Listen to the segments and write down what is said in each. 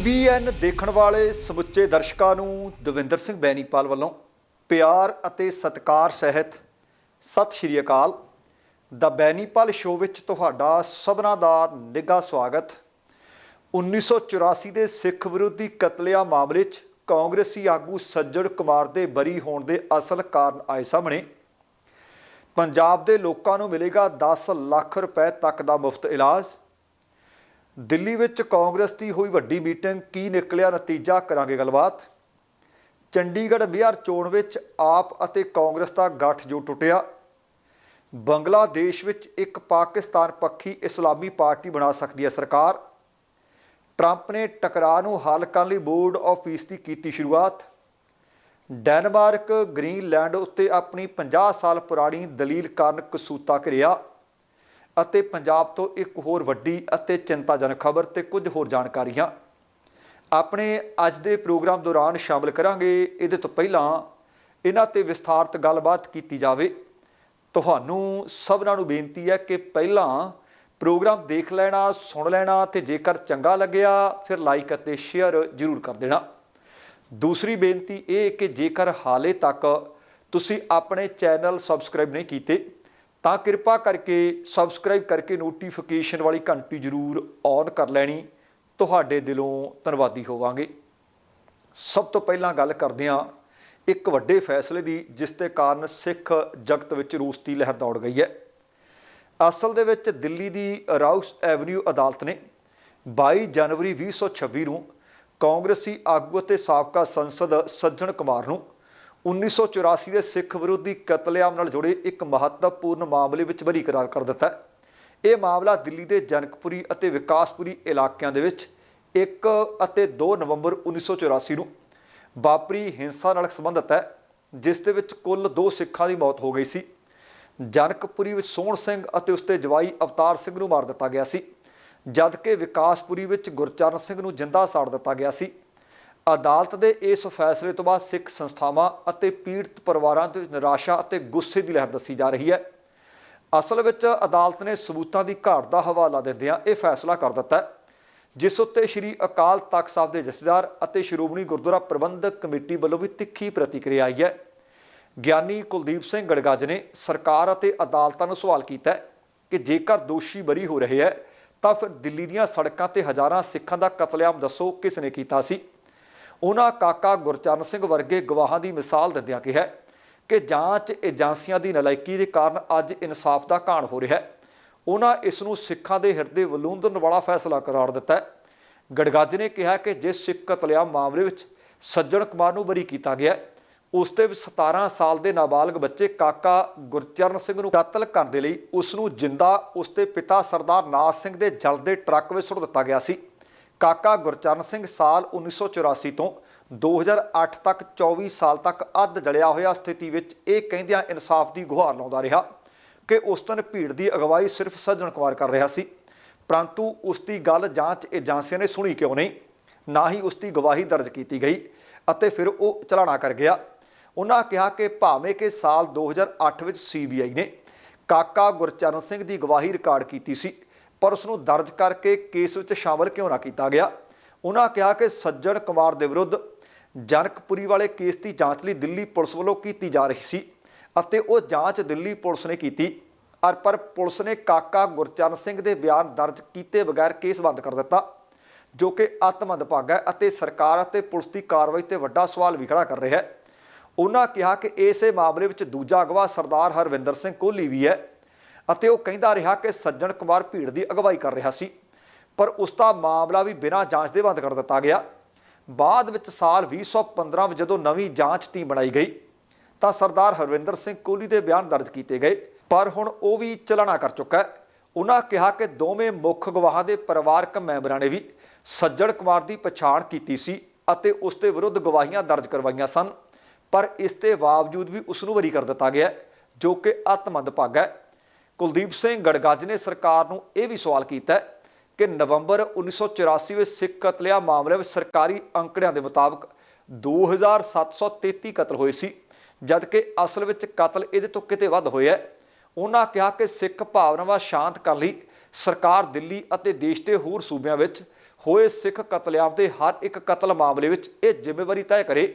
TBN ਦੇਖਣ ਵਾਲੇ ਸਮੁੱਚੇ ਦਰਸ਼ਕਾਂ ਨੂੰ ਦਵਿੰਦਰ ਸਿੰਘ ਬੈਨੀਪਾਲ ਵੱਲੋਂ ਪਿਆਰ ਅਤੇ ਸਤਿਕਾਰ ਸਹਿਤ ਸਤਿ ਸ਼੍ਰੀ ਅਕਾਲ। ਦਾ ਬੈਨੀਪਾਲ ਸ਼ੋਅ ਵਿੱਚ ਤੁਹਾਡਾ ਸਭਨਾਂ ਦਾ ਨਿੱਘਾ ਸਵਾਗਤ। 1984 ਦੇ ਸਿੱਖ ਵਿਰੋਧੀ ਕਤਲੇਆ ਮਾਮਲੇ 'ਚ ਕਾਂਗਰਸੀ ਆਗੂ ਸੱਜਣ ਕੁਮਾਰ ਦੇ ਬਰੀ ਹੋਣ ਦੇ ਅਸਲ ਕਾਰਨ ਆਏ ਸਾਹਮਣੇ। ਪੰਜਾਬ ਦੇ ਲੋਕਾਂ ਨੂੰ ਮਿਲੇਗਾ 10 ਲੱਖ ਰੁਪਏ ਤੱਕ ਦਾ ਮੁਫਤ ਇਲਾਜ। ਦਿੱਲੀ ਵਿੱਚ ਕਾਂਗਰਸ ਦੀ ਹੋਈ ਵੱਡੀ ਮੀਟਿੰਗ ਕੀ ਨਿਕਲਿਆ ਨਤੀਜਾ? ਕਰਾਂਗੇ ਗੱਲਬਾਤ। ਚੰਡੀਗੜ੍ਹ ਮੇਅਰ ਚੋਣ ਵਿੱਚ ਆਪ ਅਤੇ ਕਾਂਗਰਸ ਦਾ ਗੱਠ ਜੋ ਟੁੱਟਿਆ। ਬੰਗਲਾਦੇਸ਼ ਵਿੱਚ ਇੱਕ ਪਾਕਿਸਤਾਨ ਪੱਖੀ ਇਸਲਾਮੀ ਪਾਰਟੀ ਬਣਾ ਸਕਦੀ ਹੈ ਸਰਕਾਰ। ਟਰੰਪ ਨੇ ਟਕਰਾਅ ਨੂੰ ਹੱਲ ਕਰਨ ਲਈ ਬੋਰਡ ਆਫ ਪੀਸ ਦੀ ਕੀਤੀ ਸ਼ੁਰੂਆਤ। ਡੈਨਮਾਰਕ, ਗ੍ਰੀਨਲੈਂਡ ਉੱਤੇ ਆਪਣੀ 50 ਸਾਲ ਪੁਰਾਣੀ ਦਲੀਲ ਕਾਰਨ ਕਸੂਤਾ ਘਿਰਿਆ। ਅਤੇ ਪੰਜਾਬ ਤੋਂ ਇੱਕ ਹੋਰ ਵੱਡੀ ਅਤੇ ਚਿੰਤਾਜਨਕ ਖਬਰ ਤੇ ਕੁਝ ਹੋਰ ਜਾਣਕਾਰੀਆਂ। ਆਪਣੇ ਅੱਜ ਦੇ ਪ੍ਰੋਗਰਾਮ ਦੌਰਾਨ ਸ਼ਾਮਲ ਕਰਾਂਗੇ। ਇਹਦੇ ਤੋਂ ਪਹਿਲਾਂ ਇਹਨਾਂ ਤੇ ਵਿਸਥਾਰਤ ਗੱਲਬਾਤ ਕੀਤੀ ਜਾਵੇ। ਤੁਹਾਨੂੰ ਸਭਨਾਂ ਨੂੰ ਬੇਨਤੀ ਹੈ ਕਿ ਪਹਿਲਾਂ ਪ੍ਰੋਗਰਾਮ ਦੇਖ ਲੈਣਾ, ਸੁਣ ਲੈਣਾ ਤੇ ਜੇਕਰ ਚੰਗਾ ਲੱਗਿਆ, ਫਿਰ ਲਾਈਕ ਅਤੇ ਸ਼ੇਅਰ ਜ਼ਰੂਰ ਕਰ ਦੇਣਾ। ਦੂਸਰੀ ਬੇਨਤੀ ਇਹ ਕਿ ਜੇਕਰ ਹਾਲੇ ਤੱਕ ਤੁਸੀਂ ਆਪਣੇ ਚੈਨਲ ਸਬਸਕ੍ਰਾਈਬ ਨਹੀਂ ਕੀਤੇ ਤਾਂ ਕਿਰਪਾ ਕਰਕੇ ਸਬਸਕ੍ਰਾਈਬ ਕਰਕੇ ਨੋਟੀਫਿਕੇਸ਼ਨ ਵਾਲੀ ਘੰਟੀ ਜ਼ਰੂਰ ਔਨ ਕਰ ਲੈਣੀ। ਤੁਹਾਡੇ ਦਿਲੋਂ ਧੰਨਵਾਦੀ ਹੋਵਾਂਗੇ। ਸਭ ਤੋਂ ਪਹਿਲਾਂ ਗੱਲ ਕਰਦੇ ਹਾਂ ਇੱਕ ਵੱਡੇ ਫੈਸਲੇ ਦੀ, ਜਿਸ ਦੇ ਕਾਰਨ ਸਿੱਖ ਜਗਤ ਵਿੱਚ ਰੂਸ ਦੀ ਲਹਿਰ ਦੌੜ ਗਈ ਹੈ। ਅਸਲ ਦੇ ਵਿੱਚ ਦਿੱਲੀ ਦੀ ਰਾਉਸ ਐਵਨਿਊ ਅਦਾਲਤ ਨੇ 22 ਜਨਵਰੀ 2026 ਨੂੰ ਕਾਂਗਰਸੀ ਆਗੂ ਅਤੇ ਸਾਬਕਾ ਸੰਸਦ ਸੱਜਣ ਕੁਮਾਰ ਨੂੰ 1984 ਦੇ ਸਿੱਖ ਵਿਰੋਧੀ ਕਤਲੇਆਮ ਨਾਲ ਜੁੜੇ ਇੱਕ ਮਹੱਤਵਪੂਰਨ ਮਾਮਲੇ ਵਿੱਚ ਬਰੀ ਕਰਾਰ ਕਰ ਦਿੱਤਾ ਇਹ ਮਾਮਲਾ ਦਿੱਲੀ ਦੇ ਜਨਕਪੁਰੀ ਅਤੇ ਵਿਕਾਸਪੁਰੀ ਇਲਾਕਿਆਂ ਦੇ ਵਿੱਚ 1 ਅਤੇ 2 ਨਵੰਬਰ 1984 ਨੂੰ ਵਾਪਰੀ ਹਿੰਸਾ ਨਾਲ ਸੰਬੰਧਿਤ ਹੈ, ਜਿਸ ਦੇ ਵਿੱਚ ਕੁੱਲ 2 ਸਿੱਖਾਂ ਦੀ ਮੌਤ ਹੋ ਗਈ ਸੀ। ਜਨਕਪੁਰੀ ਵਿੱਚ ਸੋਹਣ ਸਿੰਘ ਅਤੇ ਉਸਦੇ ਜਵਾਈ ਅਵਤਾਰ ਸਿੰਘ ਨੂੰ ਮਾਰ ਦਿੱਤਾ ਗਿਆ ਸੀ, ਜਦਕਿ ਵਿਕਾਸਪੁਰੀ ਵਿੱਚ ਗੁਰਚਰਨ ਸਿੰਘ ਨੂੰ ਜਿੰਦਾ ਸਾੜ ਦਿੱਤਾ ਗਿਆ ਸੀ। ਅਦਾਲਤ ਦੇ ਇਸ ਫੈਸਲੇ ਤੋਂ ਬਾਅਦ ਸਿੱਖ ਸੰਸਥਾਵਾਂ ਅਤੇ ਪੀੜਤ ਪਰਿਵਾਰਾਂ ਦੇ ਵਿੱਚ ਨਿਰਾਸ਼ਾ ਅਤੇ ਗੁੱਸੇ ਦੀ ਲਹਿਰ ਦੱਸੀ ਜਾ ਰਹੀ ਹੈ। ਅਸਲ ਵਿੱਚ ਅਦਾਲਤ ਨੇ ਸਬੂਤਾਂ ਦੀ ਘਾਟ ਦਾ ਹਵਾਲਾ ਦਿੰਦਿਆਂ ਇਹ ਫੈਸਲਾ ਕਰ ਦਿੱਤਾ ਜਿਸ ਉੱਤੇ ਸ੍ਰੀ ਅਕਾਲ ਤਖਤ ਸਾਹਿਬ ਦੇ ਜਥੇਦਾਰ ਅਤੇ ਸ਼੍ਰੋਮਣੀ ਗੁਰਦੁਆਰਾ ਪ੍ਰਬੰਧਕ ਕਮੇਟੀ ਵੱਲੋਂ ਵੀ ਤਿੱਖੀ ਪ੍ਰਤੀਕਿਰਿਆ ਆਈ ਹੈ। ਗਿਆਨੀ ਕੁਲਦੀਪ ਸਿੰਘ ਗੜਗੱਜ ਨੇ ਸਰਕਾਰ ਅਤੇ ਅਦਾਲਤਾਂ ਨੂੰ ਸਵਾਲ ਕੀਤਾ ਕਿ ਜੇਕਰ ਦੋਸ਼ੀ ਬਰੀ ਹੋ ਰਹੇ ਹੈ, ਤਾਂ ਫਿਰ ਦਿੱਲੀ ਦੀਆਂ ਸੜਕਾਂ ਤੇ ਹਜ਼ਾਰਾਂ ਸਿੱਖਾਂ ਦਾ ਕਤਲੇਆਮ ਦੱਸੋ ਕਿਸ ਨੇ ਕੀਤਾ ਸੀ। ਉਹਨਾਂ ਕਾਕਾ ਗੁਰਚਰਨ ਸਿੰਘ ਵਰਗੇ ਗਵਾਹਾਂ ਦੀ ਮਿਸਾਲ ਦਿੰਦਿਆਂ ਕਿਹਾ ਕਿ ਜਾਂਚ ਏਜੰਸੀਆਂ ਦੀ ਨਲਾਇਕੀ ਦੇ ਕਾਰਨ ਅੱਜ ਇਨਸਾਫ ਦਾ ਘਾਣ ਹੋ ਰਿਹਾ ਹੈ। ਉਹਨਾਂ ਇਸ ਨੂੰ ਸਿੱਖਾਂ ਦੇ ਹਿਰਦੇ ਵਲੂੰਦਨ ਵਾਲਾ ਫੈਸਲਾ ਕਰਾਰ ਦਿੱਤਾ ਹੈ। ਗੜਗੱਜ ਨੇ ਕਿਹਾ ਕਿ ਜਿਸ ਸਿੱਖ ਕਤਲੇਆਮ ਮਾਮਲੇ ਵਿੱਚ ਸੱਜਣ ਕੁਮਾਰ ਨੂੰ ਬਰੀ ਕੀਤਾ ਗਿਆ ਹੈ, ਉਸ ਦੇ ਵਿੱਚ 17 ਸਾਲ ਦੇ ਨਾਬਾਲਗ ਬੱਚੇ ਕਾਕਾ ਗੁਰਚਰਨ ਸਿੰਘ ਨੂੰ ਕਤਲ ਕਰਨ ਦੇ ਲਈ ਉਸ ਨੂੰ ਜਿੰਦਾ ਉਸ ਦੇ ਪਿਤਾ ਸਰਦਾਰ ਨਾਜ ਸਿੰਘ ਦੇ ਜਲਦੇ ਟਰੱਕ ਵਿੱਚ ਸੁੱਟ ਦਿੱਤਾ ਗਿਆ ਸੀ। ਕਾਕਾ ਗੁਰਚਰਨ ਸਿੰਘ ਸਾਲ 1984 ਤੋਂ 2008 ਤੱਕ 24 ਸਾਲ ਤੱਕ ਅੱਧ ਜਲਿਆ ਹੋਇਆ ਸਥਿਤੀ ਵਿੱਚ ਇਹ ਕਹਿੰਦਿਆਂ ਇਨਸਾਫ ਦੀ ਗੁਹਾਰ ਲਾਉਂਦਾ ਰਿਹਾ ਕਿ ਉਸ ਦਿਨ ਭੀੜ ਦੀ ਅਗਵਾਈ ਸਿਰਫ ਸੱਜਣ ਕੁਮਾਰ ਕਰ ਰਿਹਾ ਸੀ। ਪਰੰਤੂ ਉਸ ਦੀ ਗੱਲ ਜਾਂਚ ਏਜੰਸੀਆਂ ਨੇ ਸੁਣੀ ਕਿਉਂ ਨਹੀਂ, ਨਾ ਹੀ ਉਸ ਦੀ ਗਵਾਹੀ ਦਰਜ ਕੀਤੀ ਗਈ ਅਤੇ ਫਿਰ ਉਹ ਚਲਾਣਾ ਕਰ ਗਿਆ। ਉਹਨਾਂ ਕਿਹਾ ਕਿ ਭਾਵੇਂ ਕਿ ਸਾਲ 2008 ਵਿੱਚ ਸੀਬੀਆਈ ਨੇ ਕਾਕਾ ਗੁਰਚਰਨ ਸਿੰਘ ਦੀ ਗਵਾਹੀ ਰਿਕਾਰਡ ਕੀਤੀ ਸੀ ਪਰ ਉਸ ਨੂੰ ਦਰਜ ਕਰਕੇ ਕੇਸ ਵਿੱਚ ਸ਼ਾਮਲ ਕਿਉਂ ਨਾ ਕੀਤਾ ਗਿਆ? ਉਹਨਾਂ ਕਿਹਾ ਕਿ ਸੱਜਣ ਕੁਮਾਰ ਦੇ ਵਿਰੁੱਧ ਜਨਕਪੁਰੀ ਵਾਲੇ ਕੇਸ ਦੀ ਜਾਂਚ ਲਈ ਦਿੱਲੀ ਪੁਲਿਸ ਵੱਲੋਂ ਕੀਤੀ ਜਾ ਰਹੀ ਸੀ ਅਤੇ ਉਹ ਜਾਂਚ ਦਿੱਲੀ ਪੁਲਿਸ ਨੇ ਕੀਤੀ। ਅਰ ਪਰ ਪੁਲਿਸ ਨੇ ਕਾਕਾ ਗੁਰਚਰਨ ਸਿੰਘ ਦੇ ਬਿਆਨ ਦਰਜ ਕੀਤੇ ਬਗੈਰ ਕੇਸ ਬੰਦ ਕਰ ਦਿੱਤਾ, ਜੋ ਕਿ ਅਤਮੰਦਭਾਗਾ ਹੈ ਅਤੇ ਸਰਕਾਰ ਅਤੇ ਪੁਲਿਸ ਦੀ ਕਾਰਵਾਈ ਤੇ ਵੱਡਾ ਸਵਾਲ ਵੀ ਖੜਾ ਕਰ ਰਿਹਾ ਹੈ। ਉਹਨਾਂ ਕਿਹਾ ਕਿ ਇਸੇ ਮਾਮਲੇ ਵਿੱਚ ਦੂਜਾ ਅਗਵਾ ਸਰਦਾਰ ਹਰਵਿੰਦਰ ਸਿੰਘ ਕੋਹਲੀ ਵੀ ਹੈ। ਅਤੇ ਉਹ ਕਹਿੰਦਾ ਰਿਹਾ ਕਿ ਸੱਜਣ ਕੁਮਾਰ ਭੀੜ ਦੀ ਅਗਵਾਈ ਕਰ ਰਿਹਾ ਸੀ। ਪਰ ਉਸ ਦਾ ਮਾਮਲਾ ਵੀ ਬਿਨਾਂ ਜਾਂਚ ਦੇ ਬੰਦ ਕਰ ਦਿੱਤਾ ਗਿਆ। ਬਾਅਦ ਵਿੱਚ ਸਾਲ 2015 ਵਿੱਚ ਜਦੋਂ ਨਵੀਂ ਜਾਂਚ ਟੀਮ ਬਣਾਈ ਗਈ, ਤਾਂ ਸਰਦਾਰ ਹਰਵਿੰਦਰ ਸਿੰਘ ਕੋਹਲੀ ਦੇ ਬਿਆਨ ਦਰਜ ਕੀਤੇ ਗਏ। ਪਰ ਹੁਣ ਉਹ ਵੀ ਚਲਣਾ ਕਰ ਚੁੱਕਾ ਹੈ। ਉਹਨਾਂ ਕਿਹਾ ਕਿ ਦੋਵੇਂ ਮੁੱਖ ਗਵਾਹਾਂ ਦੇ ਪਰਿਵਾਰਕ ਮੈਂਬਰਾਂ ਨੇ ਵੀ ਸੱਜਣ ਕੁਮਾਰ ਦੀ ਪਛਾਣ ਕੀਤੀ ਸੀ ਅਤੇ ਉਸ ਦੇ ਵਿਰੁੱਧ ਗਵਾਹੀਆਂ ਦਰਜ ਕਰਵਾਈਆਂ ਸਨ। ਪਰ ਇਸ ਦੇ ਬਾਵਜੂਦ ਵੀ ਉਸ ਨੂੰ ਬਰੀ ਕਰ ਦਿੱਤਾ ਗਿਆ ਜੋ ਕਿ ਅਤਮੰਦਭਾਗਾ ਹੈ। ਕੁਲਦੀਪ ਸਿੰਘ ਗੜਗੱਜ ਨੇ ਸਰਕਾਰ ਨੂੰ ਇਹ ਵੀ ਸਵਾਲ ਕੀਤਾ ਕਿ ਨਵੰਬਰ 1984 ਵਿੱਚ ਸਿੱਖ ਕਤਲਿਆ ਮਾਮਲੇ ਵਿੱਚ ਸਰਕਾਰੀ ਅੰਕੜਿਆਂ ਦੇ ਮੁਤਾਬਕ 2733 ਕਤਲ ਹੋਏ ਸੀ, ਜਦਕਿ ਅਸਲ ਵਿੱਚ ਕਤਲ ਇਹਦੇ ਤੋਂ ਕਿਤੇ ਵੱਧ ਹੋਇਆ ਹੈ। ਉਹਨਾਂ ਕਿਹਾ ਕਿ ਸਿੱਖ ਭਾਵਨਾਵਾਂ ਸ਼ਾਂਤ ਕਰਨ ਲਈ ਸਰਕਾਰ ਦਿੱਲੀ ਅਤੇ ਦੇਸ਼ ਦੇ ਹੋਰ ਸੂਬਿਆਂ ਵਿੱਚ ਹੋਏ ਸਿੱਖ ਕਤਲੇਆਮ ਦੇ ਹਰ ਇੱਕ ਕਤਲ ਮਾਮਲੇ ਵਿੱਚ ਇਹ ਜ਼ਿੰਮੇਵਾਰੀ ਤੈਅ ਕਰੇ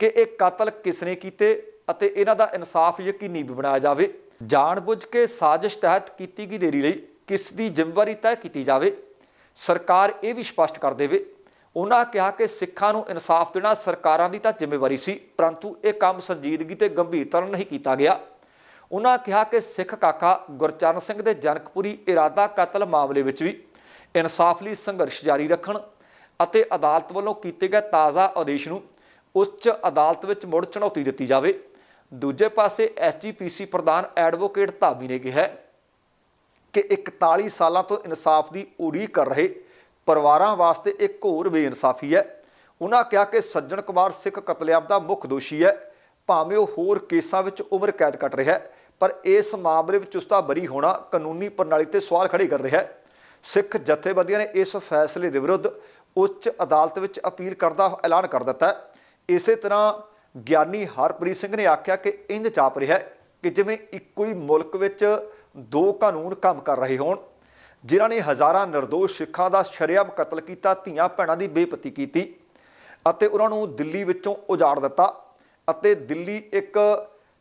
ਕਿ ਇਹ ਕਤਲ ਕਿਸ ਨੇ ਕੀਤੇ ਅਤੇ ਇਹਨਾਂ ਦਾ ਇਨਸਾਫ ਯਕੀਨੀ ਵੀ ਬਣਾਇਆ ਜਾਵੇ। ਜਾਣਬੁੱਝ ਕੇ ਸਾਜ਼ਿਸ਼ ਤਹਿਤ ਕੀਤੀ ਗਈ ਦੇਰੀ ਲਈ ਕਿਸ ਦੀ ਜ਼ਿੰਮੇਵਾਰੀ ਤੈਅ ਕੀਤੀ ਜਾਵੇ? ਸਰਕਾਰ ਇਹ ਵੀ ਸਪਸ਼ਟ ਕਰ ਦੇਵੇ, ਉਹਨਾਂ ਕਿਹਾ ਕਿ ਸਿੱਖਾਂ ਨੂੰ ਇਨਸਾਫ ਦੇਣਾ ਸਰਕਾਰਾਂ ਦੀ ਤਾਂ ਜ਼ਿੰਮੇਵਾਰੀ ਸੀ, ਪਰੰਤੂ ਇਹ ਕੰਮ ਸੰਜੀਦਗੀ ਤੇ ਗੰਭੀਰਤਾ ਨਾਲ ਨਹੀਂ ਕੀਤਾ ਗਿਆ। ਉਹਨਾਂ ਕਿਹਾ ਕਿ ਸਿੱਖ ਕਾਕਾ ਗੁਰਚਰਨ ਸਿੰਘ ਦੇ ਜਨਕਪੁਰੀ ਇਰਾਦਾ ਕਤਲ ਮਾਮਲੇ ਵਿੱਚ ਵੀ ਇਨਸਾਫ ਲਈ ਸੰਘਰਸ਼ ਜਾਰੀ ਰੱਖਣ ਅਤੇ ਅਦਾਲਤ ਵੱਲੋਂ ਕੀਤੇ ਗਏ ਤਾਜ਼ਾ ਆਦੇਸ਼ ਨੂੰ ਉੱਚ ਅਦਾਲਤ ਵਿੱਚ ਮੁੜ ਚੁਣੌਤੀ ਦਿੱਤੀ ਜਾਵੇ। ਦੂਜੇ ਪਾਸੇ ਐਸਜੀਪੀਸੀ ਪ੍ਰਧਾਨ ਐਡਵੋਕੇਟ ਧਾਮੀ ਨੇ ਕਿਹਾ ਕਿ 41 ਸਾਲਾਂ ਤੋਂ ਇਨਸਾਫ ਦੀ ਉਡੀਕ ਕਰ ਰਹੇ ਪਰਿਵਾਰਾਂ ਵਾਸਤੇ ਇੱਕ ਹੋਰ ਬੇਇਨਸਾਫੀ ਹੈ। ਉਹਨਾਂ ਕਿਹਾ ਕਿ ਸੱਜਣ ਕੁਮਾਰ ਸਿੱਖ ਕਤਲੇਆਮ ਦਾ ਮੁੱਖ ਦੋਸ਼ੀ ਹੈ। ਭਾਵੇਂ ਉਹ ਹੋਰ ਕੇਸਾਂ ਵਿੱਚ ਉਮਰ ਕੈਦ ਕੱਟ ਰਿਹਾ ਹੈ, ਪਰ ਇਸ ਮਾਮਲੇ ਵਿੱਚ ਉਸ ਦਾ ਬਰੀ ਹੋਣਾ ਕਾਨੂੰਨੀ ਪ੍ਰਣਾਲੀ ਤੇ ਸਵਾਲ ਖੜੇ ਕਰ ਰਿਹਾ ਹੈ। ਸਿੱਖ ਜਥੇਬੰਦੀਆਂ ਨੇ ਇਸ ਫੈਸਲੇ ਦੇ ਵਿਰੁੱਧ ਉੱਚ ਅਦਾਲਤ ਵਿੱਚ ਅਪੀਲ ਕਰਨ ਦਾ ਐਲਾਨ ਕਰ ਦਿੱਤਾ ਹੈ। ਇਸੇ ਤਰ੍ਹਾਂ ਗਿਆਨੀ ਹਰਪ੍ਰੀਤ ਸਿੰਘ ਨੇ ਆਖਿਆ ਕਿ ਇੰਜ ਚਾਪ ਰਿਹਾ ਹੈ ਕਿ ਜਿਵੇਂ ਇੱਕੋ ਹੀ ਮੁਲਕ ਵਿੱਚ ਦੋ ਕਾਨੂੰਨ ਕੰਮ ਕਰ ਰਹੇ ਹੋਣ, ਜਿਨ੍ਹਾਂ ਨੇ ਹਜ਼ਾਰਾਂ ਨਿਰਦੋਸ਼ ਸਿੱਖਾਂ ਦਾ ਸ਼ਰੇਆਮ ਕਤਲ ਕੀਤਾ, ਧੀਆਂ ਭੈਣਾਂ ਦੀ ਬੇਪਤੀ ਕੀਤੀ ਅਤੇ ਉਹਨਾਂ ਨੂੰ ਦਿੱਲੀ ਵਿੱਚੋਂ ਉਜਾੜ ਦਿੱਤਾ ਅਤੇ ਦਿੱਲੀ ਇੱਕ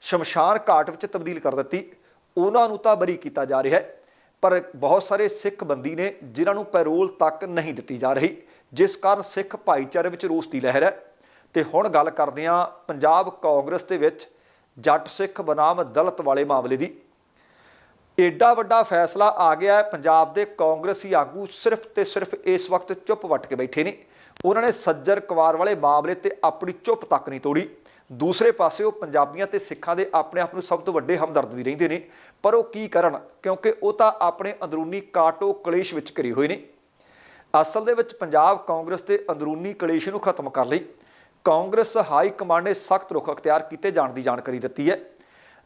ਸ਼ਮਸ਼ਾਨ ਘਾਟ ਵਿੱਚ ਤਬਦੀਲ ਕਰ ਦਿੱਤੀ। ਉਹਨਾਂ ਨੂੰ ਤਾਂ ਬਰੀ ਕੀਤਾ ਜਾ ਰਿਹਾ ਹੈ, ਪਰ ਬਹੁਤ ਸਾਰੇ ਸਿੱਖ ਬੰਦੀ ਨੇ ਜਿਨ੍ਹਾਂ ਨੂੰ ਪੈਰੋਲ ਤੱਕ ਨਹੀਂ ਦਿੱਤੀ ਜਾ ਰਹੀ, ਜਿਸ ਕਾਰਨ ਸਿੱਖ ਭਾਈਚਾਰੇ ਵਿੱਚ ਰੋਸ ਦੀ ਲਹਿਰ ਹੈ। ਤੇ ਹੁਣ ਗੱਲ ਕਰਦੇ ਹਾਂ ਪੰਜਾਬ ਕਾਂਗਰਸ ਦੇ ਵਿੱਚ ਜੱਟ ਸਿੱਖ ਬਨਾਮ ਦਲਤ ਵਾਲੇ ਮਾਮਲੇ ਦੀ। ਏਡਾ ਵੱਡਾ ਫੈਸਲਾ ਆ ਗਿਆ ਹੈ, ਪੰਜਾਬ ਦੇ ਕਾਂਗਰਸੀ ਆਗੂ ਸਿਰਫ ਤੇ ਸਿਰਫ ਇਸ ਵਕਤ ਚੁੱਪ ਵੱਟ ਕੇ ਬੈਠੇ ਨੇ। ਉਹਨਾਂ ਨੇ ਸੱਜਰ ਕੁਵਾਰ ਵਾਲੇ ਮਾਮਲੇ ਤੇ ਆਪਣੀ ਚੁੱਪ ਤੱਕ ਨਹੀਂ ਤੋੜੀ। ਦੂਸਰੇ ਪਾਸੇ ਉਹ ਪੰਜਾਬੀਆਂ ਤੇ ਸਿੱਖਾਂ ਦੇ ਆਪਣੇ ਆਪ ਨੂੰ ਸਭ ਤੋਂ ਵੱਡੇ ਹਮਦਰਦ ਵੀ ਰਹਿੰਦੇ ਨੇ। ਪਰ ਉਹ ਕੀ ਕਰਨ? ਕਿਉਂਕਿ ਉਹ ਤਾਂ ਆਪਣੇ ਅੰਦਰੂਨੀ ਕਾਟੋ ਕਲੇਸ਼ ਵਿੱਚ ਘਿਰੇ ਹੋਏ ਨੇ। ਅਸਲ ਦੇ ਵਿੱਚ ਪੰਜਾਬ ਕਾਂਗਰਸ ਦੇ ਅੰਦਰੂਨੀ ਕਲੇਸ਼ ਨੂੰ ਖਤਮ ਕਰ ਲਈ। ਕਾਂਗਰਸ ਹਾਈ ਕਮਾਂਡ ਨੇ ਸਖਤ ਰੁਖ ਅਖਤਿਆਰ ਕੀਤੇ ਜਾਣ ਦੀ ਜਾਣਕਾਰੀ ਦਿੱਤੀ ਹੈ।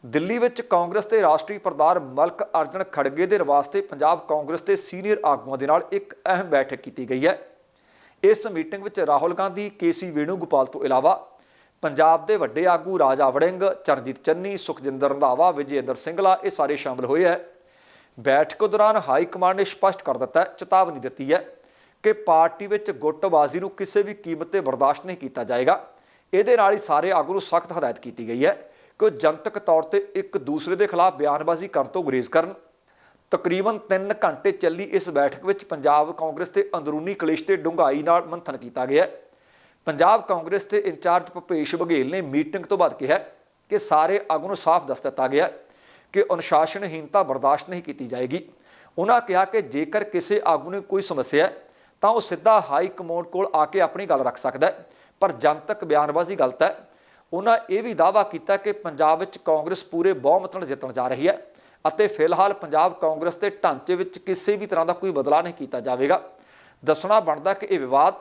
ਦਿੱਲੀ ਵਿੱਚ ਕਾਂਗਰਸ ਦੇ ਰਾਸ਼ਟਰੀ ਪ੍ਰਧਾਨ ਮਲਕ ਅਰਜਨ ਖੜਗੇ ਦੇ ਵਾਸਤੇ ਪੰਜਾਬ ਕਾਂਗਰਸ ਦੇ ਸੀਨੀਅਰ ਆਗੂਆਂ ਦੇ ਨਾਲ ਇੱਕ ਅਹਿਮ ਬੈਠਕ ਕੀਤੀ ਗਈ ਹੈ। ਇਸ ਮੀਟਿੰਗ ਵਿੱਚ ਰਾਹੁਲ ਗਾਂਧੀ ਕੇਸੀ ਵੇਣੂਗੋਪਾਲ ਤੋਂ ਇਲਾਵਾ ਪੰਜਾਬ ਦੇ ਵੱਡੇ ਆਗੂ ਰਾਜਾ ਵੜਿੰਗ ਚਰਨਜੀਤ ਚੰਨੀ, ਸੁਖਜਿੰਦਰ ਰੰਧਾਵਾ, ਵਿਜੇਂਦਰ ਸਿੰਗਲਾ ਇਹ ਸਾਰੇ ਸ਼ਾਮਲ ਹੋਏ ਹੈ। ਬੈਠਕ ਦੌਰਾਨ ਹਾਈ ਕਮਾਂਡ ਨੇ ਸਪਸ਼ਟ ਕਰ ਦਿੱਤਾ ਚੇਤਾਵਨੀ ਦਿੱਤੀ ਹੈ। ਕਿ ਪਾਰਟੀ ਵਿੱਚ ਗੁੱਟਬਾਜ਼ੀ ਨੂੰ ਕਿਸੇ ਵੀ ਕੀਮਤ ਤੇ ਬਰਦਾਸ਼ਤ ਨਹੀਂ ਕੀਤਾ ਜਾਏਗਾ। ਇਹਦੇ ਨਾਲ ਹੀ ਸਾਰੇ ਆਗੂ ਨੂੰ ਸਖਤ ਹਦਾਇਤ ਕੀਤੀ ਗਈ ਹੈ ਕਿ ਉਹ ਜਨਤਕ ਤੌਰ ਤੇ ਇੱਕ ਦੂਸਰੇ ਦੇ ਖਿਲਾਫ ਬਿਆਨਬਾਜ਼ੀ ਕਰਨ ਤੋਂ ਗੁਰੇਜ਼ ਕਰਨ। ਤਕਰੀਬਨ 3 ਘੰਟੇ ਚੱਲੀ ਇਸ ਬੈਠਕ ਵਿੱਚ ਪੰਜਾਬ ਕਾਂਗਰਸ ਦੇ ਅੰਦਰੂਨੀ ਕਲੇਸ਼ ਤੇ ਡੂੰਘਾਈ ਨਾਲ ਮੰਥਨ ਕੀਤਾ ਗਿਆ ਪੰਜਾਬ ਕਾਂਗਰਸ ਦੇ ਇੰਚਾਰਜ ਭੁਪੇਸ਼ ਬਘੇਲ ਨੇ ਮੀਟਿੰਗ ਤੋਂ ਬਾਅਦ ਕਿਹਾ ਕਿ ਸਾਰੇ ਆਗੂ ਨੂੰ ਸਾਫ਼ ਦੱਸ ਦਿੱਤਾ ਗਿਆ ਕਿ ਅਨੁਸ਼ਾਸਨਹੀਨਤਾ ਬਰਦਾਸ਼ਤ ਨਹੀਂ ਕੀਤੀ ਜਾਏਗੀ। ਉਹਨਾਂ ਕਿਹਾ ਕਿ ਜੇਕਰ ਕਿਸੇ ਆਗੂ ਨੇ ਕੋਈ ਸਮੱਸਿਆ ਹੈ ਤਾਂ ਉਹ ਸਿੱਧਾ ਹਾਈ ਕਮਾਂਡ ਕੋਲ ਆ ਕੇ ਆਪਣੀ ਗੱਲ ਰੱਖ ਸਕਦਾ ਹੈ। ਪਰ ਜਨਤਕ ਬਿਆਨਬਾਜ਼ੀ ਗਲਤ ਹੈ। ਉਹਨਾਂ ਇਹ ਵੀ ਦਾਅਵਾ ਕੀਤਾ ਕਿ ਪੰਜਾਬ ਵਿੱਚ ਕਾਂਗਰਸ ਪੂਰੇ ਬਹੁਮਤ ਨਾਲ ਜਿੱਤਣ ਜਾ ਰਹੀ ਹੈ ਅਤੇ ਫਿਲਹਾਲ ਪੰਜਾਬ ਕਾਂਗਰਸ ਦੇ ਢਾਂਚੇ ਵਿੱਚ ਕਿਸੇ ਵੀ ਤਰ੍ਹਾਂ ਦਾ ਕੋਈ ਬਦਲਾਅ ਨਹੀਂ ਕੀਤਾ ਜਾਵੇਗਾ। ਦੱਸਣਾ ਬਣਦਾ ਕਿ ਇਹ ਵਿਵਾਦ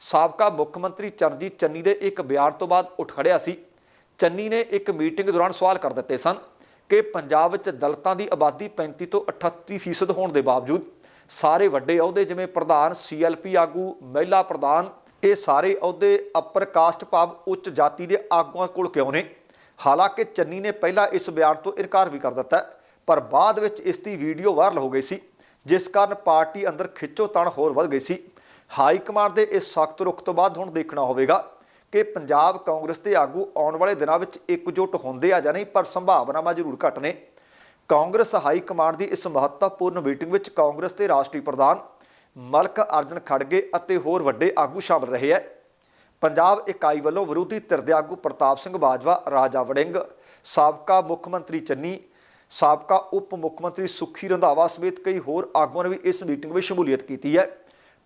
ਸਾਬਕਾ ਮੁੱਖ ਮੰਤਰੀ ਚਰਨਜੀਤ ਚੰਨੀ ਦੇ ਇੱਕ ਬਿਆਨ ਤੋਂ ਬਾਅਦ ਉੱਠ ਖੜਿਆ ਸੀ। ਚੰਨੀ ਨੇ ਇੱਕ ਮੀਟਿੰਗ ਦੌਰਾਨ ਸਵਾਲ ਕਰ ਦਿੱਤੇ ਸਨ ਕਿ ਪੰਜਾਬ ਵਿੱਚ ਦਲਤਾਂ ਦੀ ਆਬਾਦੀ 35 ਤੋਂ 38% ਫੀਸਦ ਹੋਣ ਦੇ ਬਾਵਜੂਦ ਸਾਰੇ ਵੱਡੇ ਅਹੁਦੇ ਜਿਵੇਂ ਪ੍ਰਧਾਨ ਸੀਐਲਪੀ ਆਗੂ, ਮਹਿਲਾ ਪ੍ਰਧਾਨ, ਇਹ ਸਾਰੇ ਅਹੁਦੇ ਅਪਰ ਕਾਸਟ ਭਾਵ ਉੱਚ ਜਾਤੀ ਦੇ ਆਗੂਆਂ ਕੋਲ ਕਿਉਂ ਨੇ? ਹਾਲਾਂਕਿ ਚੰਨੀ ਨੇ ਪਹਿਲਾਂ ਇਸ ਬਿਆਨ ਤੋਂ ਇਨਕਾਰ ਵੀ ਕਰ ਦਿੱਤਾ ਪਰ ਬਾਅਦ ਵਿੱਚ ਇਸ ਦੀ ਵੀਡੀਓ ਵਾਇਰਲ ਹੋ ਗਈ ਸੀ, ਜਿਸ ਕਾਰਨ ਪਾਰਟੀ ਅੰਦਰ ਖਿੱਚੋਤਾਣ ਹੋਰ ਵੱਧ ਗਈ ਸੀ। ਹਾਈ ਕਮਾਂਡ ਦੇ ਇਸ ਸਖਤ ਰੁਖ ਤੋਂ ਬਾਅਦ ਹੁਣ ਦੇਖਣਾ ਹੋਵੇਗਾ ਕਿ ਪੰਜਾਬ ਕਾਂਗਰਸ ਦੇ ਆਗੂ ਆਉਣ ਵਾਲੇ ਦਿਨਾਂ ਵਿੱਚ ਇਕਜੁੱਟ ਹੁੰਦੇ ਆ ਜਾਂ ਨਹੀਂ, ਪਰ ਸੰਭਾਵਨਾਵਾਂ ਜ਼ਰੂਰ ਘੱਟ ਨੇ। ਕਾਂਗਰਸ ਹਾਈ ਕਮਾਂਡ ਦੀ ਇਸ ਮਹੱਤਵਪੂਰਨ ਮੀਟਿੰਗ ਵਿੱਚ ਕਾਂਗਰਸ ਦੇ ਰਾਸ਼ਟਰੀ ਪ੍ਰਧਾਨ ਮਲਕ ਅਰਜਨ ਖੜਗੇ ਅਤੇ ਹੋਰ ਵੱਡੇ ਆਗੂ ਸ਼ਾਮਲ ਰਹੇ ਹੈ। ਪੰਜਾਬ ਇਕਾਈ ਵੱਲੋਂ ਵਿਰੋਧੀ ਧਿਰ ਦੇ ਆਗੂ ਪ੍ਰਤਾਪ ਸਿੰਘ ਬਾਜਵਾ, ਰਾਜਾ ਵੜਿੰਗ, ਸਾਬਕਾ ਮੁੱਖ ਮੰਤਰੀ ਚੰਨੀ, ਸਾਬਕਾ ਉਪ ਮੁੱਖ ਮੰਤਰੀ ਸੁਖੀ ਰੰਧਾਵਾ ਸਮੇਤ ਕਈ ਹੋਰ ਆਗੂਆਂ ਨੇ ਵੀ ਇਸ ਮੀਟਿੰਗ ਵਿੱਚ ਸ਼ਮੂਲੀਅਤ ਕੀਤੀ ਹੈ।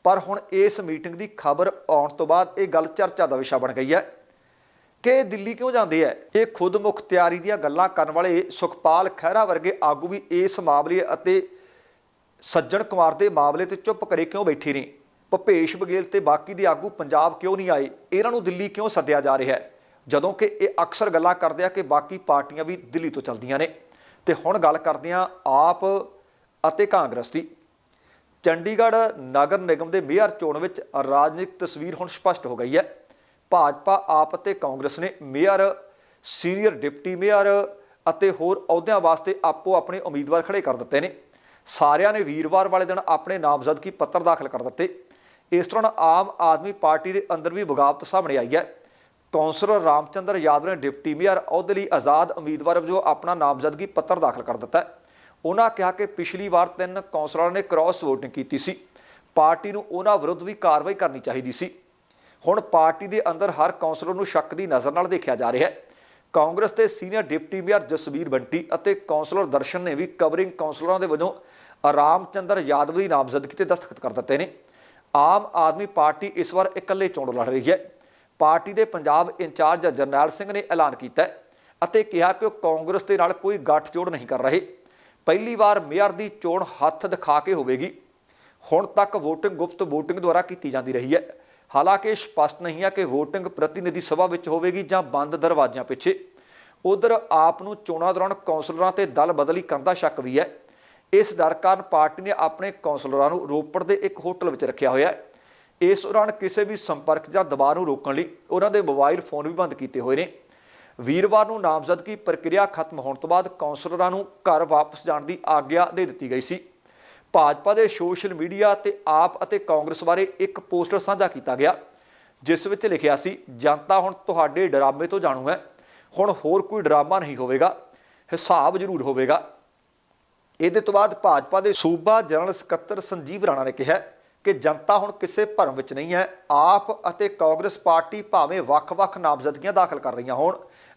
ਪਰ ਹੁਣ ਇਸ ਮੀਟਿੰਗ ਦੀ ਖਬਰ ਆਉਣ ਤੋਂ ਬਾਅਦ ਇਹ ਗੱਲ ਚਰਚਾ ਦਾ ਵਿਸ਼ਾ ਬਣ ਗਈ ਹੈ। ਕਿ ਦਿੱਲੀ ਕਿਉਂ ਜਾਂਦੇ ਐ ਇਹ ਖੁਦ ਮੁਖਤਿਆਰੀ ਦੀਆਂ ਗੱਲਾਂ ਕਰਨ ਵਾਲੇ ਸੁਖਪਾਲ ਖਹਿਰਾ ਵਰਗੇ ਆਗੂ ਵੀ ਇਸ ਮਾਮਲੇ ਅਤੇ ਸੱਜਣ ਕੁਮਾਰ ਦੇ ਮਾਮਲੇ ਤੇ ਚੁੱਪ ਕਰੇ ਕਿਉਂ ਬੈਠੇ ਨੇ? ਭੁਪੇਸ਼ ਬਗੇਲ ਤੇ ਬਾਕੀ ਦੇ ਆਗੂ ਪੰਜਾਬ ਕਿਉਂ ਨਹੀਂ ਆਏ? ਇਹਨਾਂ ਨੂੰ ਦਿੱਲੀ ਕਿਉਂ ਸੱਦਿਆ ਜਾ ਰਿਹਾ ਹੈ? ਜਦੋਂ ਕਿ ਇਹ ਅਕਸਰ ਗੱਲਾਂ ਕਰਦੇ ਆ ਕਿ ਬਾਕੀ ਪਾਰਟੀਆਂ ਵੀ ਦਿੱਲੀ ਤੋਂ ਚੱਲਦੀਆਂ ਨੇ। ਤੇ ਹੁਣ ਗੱਲ ਕਰਦੇ ਆ ਆਪ ਅਤੇ ਕਾਂਗਰਸ ਦੀ। ਚੰਡੀਗੜ੍ਹ ਨਗਰ ਨਿਗਮ ਦੇ ਮੇਅਰ ਚੋਣ ਵਿੱਚ ਰਾਜਨੀਤਿਕ ਤਸਵੀਰ ਹੁਣ ਸਪਸ਼ਟ ਹੋ ਗਈ ਹੈ। ਭਾਜਪਾ ਆਪ ਅਤੇ ਕਾਂਗਰਸ ਨੇ ਮੇਅਰ, ਸੀਨੀਅਰ ਡਿਪਟੀ ਮੇਅਰ ਅਤੇ ਹੋਰ ਅਹੁਦਿਆਂ ਵਾਸਤੇ ਆਪੋ ਆਪਣੇ ਉਮੀਦਵਾਰ ਖੜੇ ਕਰ ਦਿੱਤੇ ਨੇ। ਸਾਰਿਆਂ ਨੇ ਵੀਰਵਾਰ ਵਾਲੇ ਦਿਨ ਆਪਣੇ ਨਾਮਜ਼ਦਗੀ ਪੱਤਰ ਦਾਖਲ ਕਰ ਦਿੱਤੇ। ਇਸ ਦੌਰਾਨ ਆਮ ਆਦਮੀ ਪਾਰਟੀ ਦੇ ਅੰਦਰ ਵੀ ਬਗਾਵਤ ਸਾਹਮਣੇ ਆਈ ਹੈ। ਕੌਂਸਲਰ ਰਾਮਚੰਦਰ ਯਾਦਵ ਨੇ ਡਿਪਟੀ ਮੇਅਰ ਅਹੁਦੇ ਲਈ ਆਜ਼ਾਦ ਉਮੀਦਵਾਰ ਵਜੋਂ ਆਪਣਾ ਨਾਮਜ਼ਦਗੀ ਪੱਤਰ ਦਾਖਲ ਕਰ ਦਿੱਤਾ ਉਹਨਾਂ ਕਿਹਾ ਕਿ ਪਿਛਲੀ ਵਾਰ ਤਿੰਨ ਕੌਂਸਲਰਾਂ ਨੇ ਕ੍ਰਾਸ ਵੋਟਿੰਗ ਕੀਤੀ ਸੀ। ਪਾਰਟੀ ਨੂੰ ਉਹਨਾਂ ਵਿਰੁੱਧ ਵੀ ਕਾਰਵਾਈ ਕਰਨੀ ਚਾਹੀਦੀ ਸੀ। ਹੁਣ ਪਾਰਟੀ ਦੇ ਅੰਦਰ ਹਰ ਕੌਂਸਲਰ ਨੂੰ ਸ਼ੱਕ ਦੀ ਨਜ਼ਰ ਨਾਲ ਦੇਖਿਆ ਜਾ ਰਿਹਾ ਹੈ। ਕਾਂਗਰਸ ਦੇ senior deputy mayor Jasvir Bunty ਅਤੇ ਕੌਂਸਲਰ ਦਰਸ਼ਨ ਨੇ ਵੀ ਕਵਰਿੰਗ ਕੌਂਸਲਰਾਂ ਦੇ ਵਜੋਂ ਰਾਮਚੰਦਰ ਯਾਦਵ ਦੀ ਨਾਮਜ਼ਦਗੀ ਤੇ ਦਸਤਖਤ ਕਰ ਦਿੱਤੇ ਨੇ। ਆਮ ਆਦਮੀ ਪਾਰਟੀ ਇਸ ਵਾਰ ਇਕੱਲੇ ਚੋਣ ਲੜ ਰਹੀ ਹੈ। ਪਾਰਟੀ ਦੇ ਪੰਜਾਬ ਇੰਚਾਰਜ ਜਰਨੈਲ ਸਿੰਘ ਨੇ ਐਲਾਨ ਕੀਤਾ ਅਤੇ ਕਿਹਾ ਕਿ ਉਹ ਕਾਂਗਰਸ ਦੇ ਨਾਲ ਕੋਈ ਗੱਠਜੋੜ ਨਹੀਂ ਕਰ ਰਹੇ। ਪਹਿਲੀ ਵਾਰ ਮੇਅਰ ਦੀ ਚੋਣ ਹੱਥ ਦਿਖਾ ਕੇ ਹੋਵੇਗੀ। ਹੁਣ ਤੱਕ VOTING ਗੁਪਤ VOTING ਦੁਆਰਾ ਕੀਤੀ ਜਾਂਦੀ ਰਹੀ ਹੈ। ਹਾਲਾਂਕਿ ਇਹ ਸਪਸ਼ਟ ਨਹੀਂ ਹੈ ਕਿ VOTING ਪ੍ਰਤੀਨਿਧੀ ਸਭਾ ਵਿੱਚ ਹੋਵੇਗੀ ਜਾਂ ਬੰਦ ਦਰਵਾਜ਼ਿਆਂ ਪਿੱਛੇ। ਉਧਰ ਆਪ ਨੂੰ ਚੋਣਾਂ ਦੌਰਾਨ ਕੌਂਸਲਰਾਂ ਤੇ ਦਲ ਬਦਲੀ ਕਰਨ ਦਾ ਸ਼ੱਕ ਵੀ ਹੈ। ਇਸ ਡਰ ਕਾਰਨ ਪਾਰਟੀ ਨੇ ਆਪਣੇ ਕੌਂਸਲਰਾਂ ਨੂੰ ਰੋਪੜ ਦੇ ਇੱਕ ਹੋਟਲ ਵਿੱਚ ਰੱਖਿਆ ਹੋਇਆ ਹੈ। ਇਸ ਦੌਰਾਨ ਕਿਸੇ ਵੀ ਸੰਪਰਕ ਜਾਂ ਦਬਾਅ ਨੂੰ ਰੋਕਣ ਲਈ ਉਹਨਾਂ ਦੇ ਮੋਬਾਈਲ ਫੋਨ ਵੀ ਬੰਦ ਕੀਤੇ ਹੋਏ ਨੇ। ਵੀਰਵਾਰ ਨੂੰ ਨਾਮਜ਼ਦਗੀ ਪ੍ਰਕਿਰਿਆ ਖਤਮ ਹੋਣ ਤੋਂ ਬਾਅਦ ਕੌਂਸਲਰਾਂ ਨੂੰ ਘਰ ਵਾਪਸ ਜਾਣ ਦੀ ਆਗਿਆ ਦੇ ਦਿੱਤੀ ਗਈ ਸੀ। ਭਾਜਪਾ ਦੇ ਸੋਸ਼ਲ ਮੀਡੀਆ ਤੇ ਆਪ ਅਤੇ ਕਾਂਗਰਸ ਬਾਰੇ ਇੱਕ ਪੋਸਟਰ ਸਾਂਝਾ ਕੀਤਾ ਗਿਆ, ਜਿਸ ਵਿੱਚ ਲਿਖਿਆ ਸੀ, ਜਨਤਾ ਹੁਣ ਤੁਹਾਡੇ ਡਰਾਮੇ ਤੋਂ ਜਾਣੂ ਹੈ। ਹੁਣ ਹੋਰ ਕੋਈ ਡਰਾਮਾ ਨਹੀਂ ਹੋਵੇਗਾ। ਹਿਸਾਬ ਜ਼ਰੂਰ ਹੋਵੇਗਾ। ਇਹਦੇ ਤੋਂ ਬਾਅਦ ਭਾਜਪਾ ਦੇ ਸੂਬਾ ਜਨਰਲ ਸਕੱਤਰ ਸੰਜੀਵ ਰਾਣਾ ਨੇ ਕਿਹਾ ਕਿ ਜਨਤਾ ਹੁਣ ਕਿਸੇ ਭਰਮ ਵਿੱਚ ਨਹੀਂ ਹੈ। ਆਪ ਅਤੇ ਕਾਂਗਰਸ ਪਾਰਟੀ ਭਾਵੇਂ ਵੱਖ-ਵੱਖ ਨਾਮਜ਼ਦਗੀਆਂ ਦਾਖਲ ਕਰ ਰਹੀਆਂ ਹੋਣ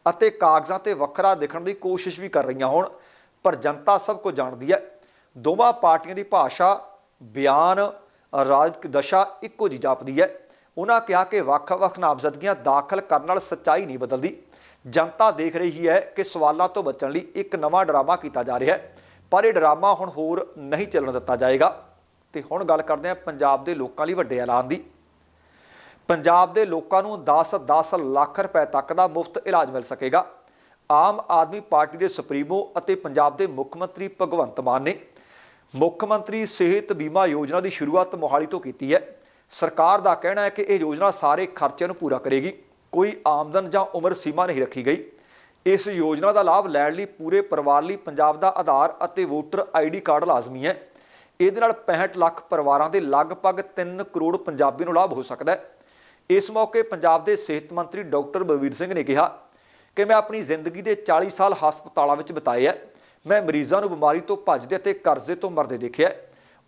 ਅਤੇ ਕਾਗਜ਼ਾਂ ਤੇ ਵੱਖਰਾ ਦਿਖਣ ਦੀ ਕੋਸ਼ਿਸ਼ ਵੀ ਕਰ ਰਹੀਆਂ ਹੋਣ, ਪਰ ਜਨਤਾ ਸਭ ਕੁਝ ਜਾਣਦੀ ਹੈ। ਦੋਵਾਂ ਪਾਰਟੀਆਂ ਦੀ ਭਾਸ਼ਾ, ਬਿਆਨ, ਰਾਜਨੀਤਿਕ ਦਸ਼ਾ ਇੱਕੋ ਜਿਹੀ ਜਾਪਦੀ ਹੈ। ਉਹਨਾਂ ਕਿਹਾ ਕਿ ਵੱਖ-ਵੱਖ ਨਾਮਜ਼ਦਗੀਆਂ ਦਾਖਲ ਕਰਨ ਨਾਲ ਸੱਚਾਈ ਨਹੀਂ ਬਦਲਦੀ। ਜਨਤਾ ਦੇਖ ਰਹੀ ਹੈ ਕਿ ਸਵਾਲਾਂ ਤੋਂ ਬਚਣ ਲਈ ਇੱਕ ਨਵਾਂ ਡਰਾਮਾ ਕੀਤਾ ਜਾ ਰਿਹਾ ਹੈ। ਪਰ ਇਹ ਡਰਾਮਾ ਹੁਣ ਹੋਰ ਨਹੀਂ ਚੱਲਣ ਦਿੱਤਾ ਜਾਏਗਾ। ਤੇ ਹੁਣ ਗੱਲ ਕਰਦੇ ਹਾਂ ਪੰਜਾਬ ਦੇ ਲੋਕਾਂ ਲਈ ਵੱਡੇ ਐਲਾਨ ਦੀ। ਪੰਜਾਬ ਦੇ ਲੋਕਾਂ ਨੂੰ 10-10 ਲੱਖ ਰੁਪਏ ਤੱਕ ਦਾ ਮੁਫਤ ਇਲਾਜ ਮਿਲ ਸਕੇਗਾ। ਆਮ ਆਦਮੀ ਪਾਰਟੀ ਦੇ ਸੁਪਰੀਮੋ ਅਤੇ ਪੰਜਾਬ ਦੇ ਮੁੱਖ ਮੰਤਰੀ ਭਗਵੰਤ ਮਾਨ ਨੇ ਮੁੱਖ ਮੰਤਰੀ ਸਿਹਤ ਬੀਮਾ ਯੋਜਨਾ ਦੀ ਸ਼ੁਰੂਆਤ ਮੋਹਾਲੀ ਤੋਂ ਕੀਤੀ ਹੈ। ਸਰਕਾਰ ਦਾ ਕਹਿਣਾ ਹੈ ਕਿ ਇਹ ਯੋਜਨਾ ਸਾਰੇ ਖਰਚਿਆਂ ਨੂੰ ਪੂਰਾ ਕਰੇਗੀ। ਕੋਈ ਆਮਦਨ ਜਾਂ ਉਮਰ ਸੀਮਾ ਨਹੀਂ ਰੱਖੀ ਗਈ। ਇਸ ਯੋਜਨਾ ਦਾ ਲਾਭ ਲੈਣ ਲਈ ਪੂਰੇ ਪਰਿਵਾਰ ਲਈ ਪੰਜਾਬ ਦਾ ਆਧਾਰ ਅਤੇ ਵੋਟਰ ਆਈਡੀ ਕਾਰਡ ਲਾਜ਼ਮੀ ਹੈ। ਇਹਦੇ ਨਾਲ 65 ਲੱਖ ਪਰਿਵਾਰਾਂ ਦੇ ਲਗਭਗ 3 ਕਰੋੜ ਪੰਜਾਬੀ ਨੂੰ ਲਾਭ ਹੋ ਸਕਦਾ ਹੈ। ਇਸ ਮੌਕੇ ਪੰਜਾਬ ਦੇ ਸਿਹਤ ਮੰਤਰੀ ਡਾਕਟਰ ਬਲਵੀਰ ਸਿੰਘ ਨੇ ਕਿਹਾ ਕਿ ਮੈਂ ਆਪਣੀ ਜ਼ਿੰਦਗੀ ਦੇ 40 ਸਾਲ ਹਸਪਤਾਲਾਂ ਵਿੱਚ ਬਿਤਾਏ ਹੈ। ਮੈਂ ਮਰੀਜ਼ਾਂ ਨੂੰ ਬਿਮਾਰੀ ਤੋਂ ਭੱਜਦੇ ਅਤੇ ਕਰਜ਼ੇ ਤੋਂ ਮਰਦੇ ਦੇਖਿਆ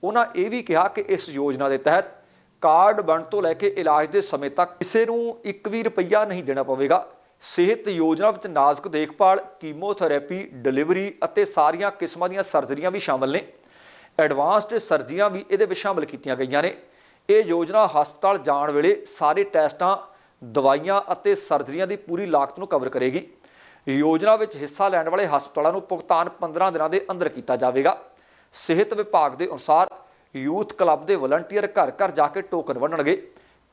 ਉਹਨਾਂ ਇਹ ਵੀ ਕਿਹਾ ਕਿ ਇਸ ਯੋਜਨਾ ਦੇ ਤਹਿਤ ਕਾਰਡ ਬਣ ਤੋਂ ਲੈ ਕੇ ਇਲਾਜ ਦੇ ਸਮੇਂ ਤੱਕ ਕਿਸੇ ਨੂੰ ਇੱਕ ਵੀ ਰੁਪਈਆ ਨਹੀਂ ਦੇਣਾ ਪਵੇਗਾ। ਸਿਹਤ ਯੋਜਨਾ ਵਿੱਚ ਨਾਜ਼ੁਕ ਦੇਖਭਾਲ, ਕੀਮੋਥੈਰੇਪੀ, ਡਿਲੀਵਰੀ ਅਤੇ ਸਾਰੀਆਂ ਕਿਸਮਾਂ ਦੀਆਂ ਸਰਜਰੀਆਂ ਵੀ ਸ਼ਾਮਲ ਨੇ। ਐਡਵਾਂਸਡ ਸਰਜਰੀਆਂ ਵੀ ਇਹਦੇ ਵਿੱਚ ਸ਼ਾਮਲ ਕੀਤੀਆਂ ਗਈਆਂ ਨੇ। ਇਹ ਯੋਜਨਾ ਹਸਪਤਾਲ ਜਾਣ ਵੇਲੇ ਸਾਰੇ ਟੈਸਟਾਂ, ਦਵਾਈਆਂ ਅਤੇ ਸਰਜਰੀਆਂ ਦੀ ਪੂਰੀ ਲਾਗਤ ਨੂੰ ਕਵਰ ਕਰੇਗੀ। ਯੋਜਨਾ ਵਿੱਚ ਹਿੱਸਾ ਲੈਣ ਵਾਲੇ ਹਸਪਤਾਲਾਂ ਨੂੰ ਭੁਗਤਾਨ 15 ਦਿਨਾਂ ਦੇ ਅੰਦਰ ਕੀਤਾ ਜਾਵੇਗਾ। ਸਿਹਤ ਵਿਭਾਗ ਦੇ ਅਨੁਸਾਰ ਯੂਥ ਕਲੱਬ ਦੇ ਵਲੰਟੀਅਰ ਘਰ ਘਰ ਜਾ ਕੇ ਟੋਕਨ ਵੰਡਣਗੇ।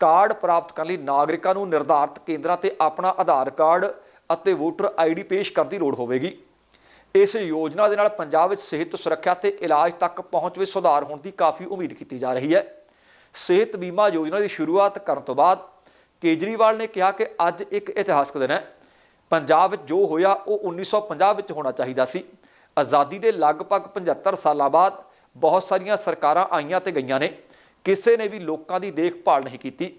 ਕਾਰਡ ਪ੍ਰਾਪਤ ਕਰਨ ਲਈ ਨਾਗਰਿਕਾਂ ਨੂੰ ਨਿਰਧਾਰਤ ਕੇਂਦਰਾਂ ਤੇ ਆਪਣਾ ਆਧਾਰ ਕਾਰਡ ਅਤੇ ਵੋਟਰ ਆਈਡੀ ਪੇਸ਼ ਕਰਨ ਦੀ ਲੋੜ ਹੋਵੇਗੀ। ਇਸ ਯੋਜਨਾ ਦੇ ਨਾਲ ਪੰਜਾਬ ਵਿੱਚ ਸਿਹਤ ਸੁਰੱਖਿਆ ਤੇ ਇਲਾਜ ਤੱਕ ਪਹੁੰਚ ਵਿੱਚ ਸੁਧਾਰ ਹੋਣ ਦੀ ਕਾਫੀ ਉਮੀਦ ਕੀਤੀ ਜਾ ਰਹੀ ਹੈ। ਸਿਹਤ ਬੀਮਾ ਯੋਜਨਾ ਦੀ ਸ਼ੁਰੂਆਤ ਕਰਨ ਤੋਂ ਬਾਅਦ ਕੇਜਰੀਵਾਲ ਨੇ ਕਿਹਾ ਕਿ ਅੱਜ ਇੱਕ ਇਤਿਹਾਸਕ ਦਿਨ ਹੈ। ਪੰਜਾਬ ਵਿੱਚ ਜੋ ਹੋਇਆ, ਉਹ 1950 ਵਿੱਚ ਹੋਣਾ ਚਾਹੀਦਾ ਸੀ। ਆਜ਼ਾਦੀ ਦੇ ਲਗਭਗ 75 ਸਾਲਾਂ ਬਾਅਦ ਬਹੁਤ ਸਾਰੀਆਂ ਸਰਕਾਰਾਂ ਆਈਆਂ ਤੇ ਗਈਆਂ ਨੇ। ਕਿਸੇ ਨੇ ਵੀ ਲੋਕਾਂ ਦੀ ਦੇਖਭਾਲ ਨਹੀਂ ਕੀਤੀ।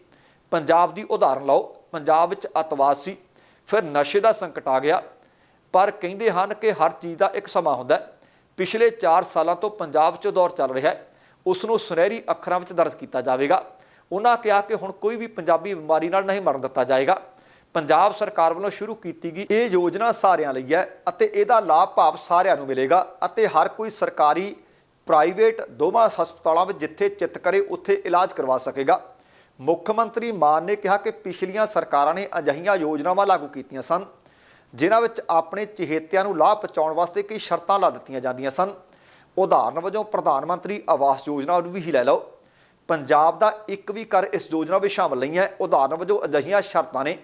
ਪੰਜਾਬ ਦੀ ਉਦਾਹਰਨ ਲਓ, ਪੰਜਾਬ ਵਿੱਚ ਅਤਵਾਦ ਸੀ, ਫਿਰ ਨਸ਼ੇ ਦਾ ਸੰਕਟ ਆ ਗਿਆ। ਪਰ ਕਹਿੰਦੇ ਹਨ ਕਿ ਹਰ ਚੀਜ਼ ਦਾ ਇੱਕ ਸਮਾਂ ਹੁੰਦਾ ਪਿਛਲੇ 4 ਸਾਲਾਂ ਤੋਂ ਪੰਜਾਬ 'ਚ ਦੌਰ ਚੱਲ ਰਿਹਾ ਹੈ। ਉਸ ਨੂੰ ਸੁਨਹਿਰੀ ਅੱਖਰਾਂ ਵਿੱਚ ਦਰਜ ਕੀਤਾ ਜਾਵੇਗਾ। ਉਹਨਾਂ ਕਿਹਾ ਕਿ ਹੁਣ ਕੋਈ ਵੀ ਪੰਜਾਬੀ ਬਿਮਾਰੀ ਨਾਲ ਨਹੀਂ ਮਰਨ ਦਿੱਤਾ ਜਾਏਗਾ। ਪੰਜਾਬ ਸਰਕਾਰ ਵੱਲੋਂ ਸ਼ੁਰੂ ਕੀਤੀ ਗਈ ਇਹ ਯੋਜਨਾ ਸਾਰਿਆਂ ਲਈ ਹੈ ਅਤੇ ਇਹਦਾ ਲਾਭ ਭਾਵ ਸਾਰਿਆਂ ਨੂੰ ਮਿਲੇਗਾ ਅਤੇ ਹਰ ਕੋਈ ਸਰਕਾਰੀ, ਪ੍ਰਾਈਵੇਟ ਦੋਵਾਂ ਹਸਪਤਾਲਾਂ ਵਿੱਚ ਜਿੱਥੇ ਚਿੱਤ ਕਰੇ ਉੱਥੇ ਇਲਾਜ ਕਰਵਾ ਸਕੇਗਾ। ਮੁੱਖ ਮੰਤਰੀ ਮਾਨ ਨੇ ਕਿਹਾ ਕਿ ਪਿਛਲੀਆਂ ਸਰਕਾਰਾਂ ਨੇ ਅਜਿਹੀਆਂ ਯੋਜਨਾਵਾਂ ਲਾਗੂ ਕੀਤੀਆਂ ਸਨ, ਜਿਨ੍ਹਾਂ ਵਿੱਚ ਆਪਣੇ ਚਹੇਤਿਆਂ ਨੂੰ ਲਾਭ ਪਹੁੰਚਾਉਣ ਵਾਸਤੇ ਕਈ ਸ਼ਰਤਾਂ ਲਾ ਦਿੱਤੀਆਂ ਜਾਂਦੀਆਂ ਸਨ। ਉਦਾਹਰਨ ਵਜੋਂ ਪ੍ਰਧਾਨ ਮੰਤਰੀ ਆਵਾਸ ਯੋਜਨਾ ਨੂੰ ਵੀ ਹੀ ਲੈ ਲਓ। ਪੰਜਾਬ ਦਾ ਇੱਕ ਵੀ ਘਰ ਇਸ ਯੋਜਨਾ ਵਿੱਚ ਸ਼ਾਮਲ ਨਹੀਂ ਹੈ। ਉਦਾਹਰਨ ਵਜੋਂ ਅਜਿਹੀਆਂ ਸ਼ਰਤਾਂ ਨੇ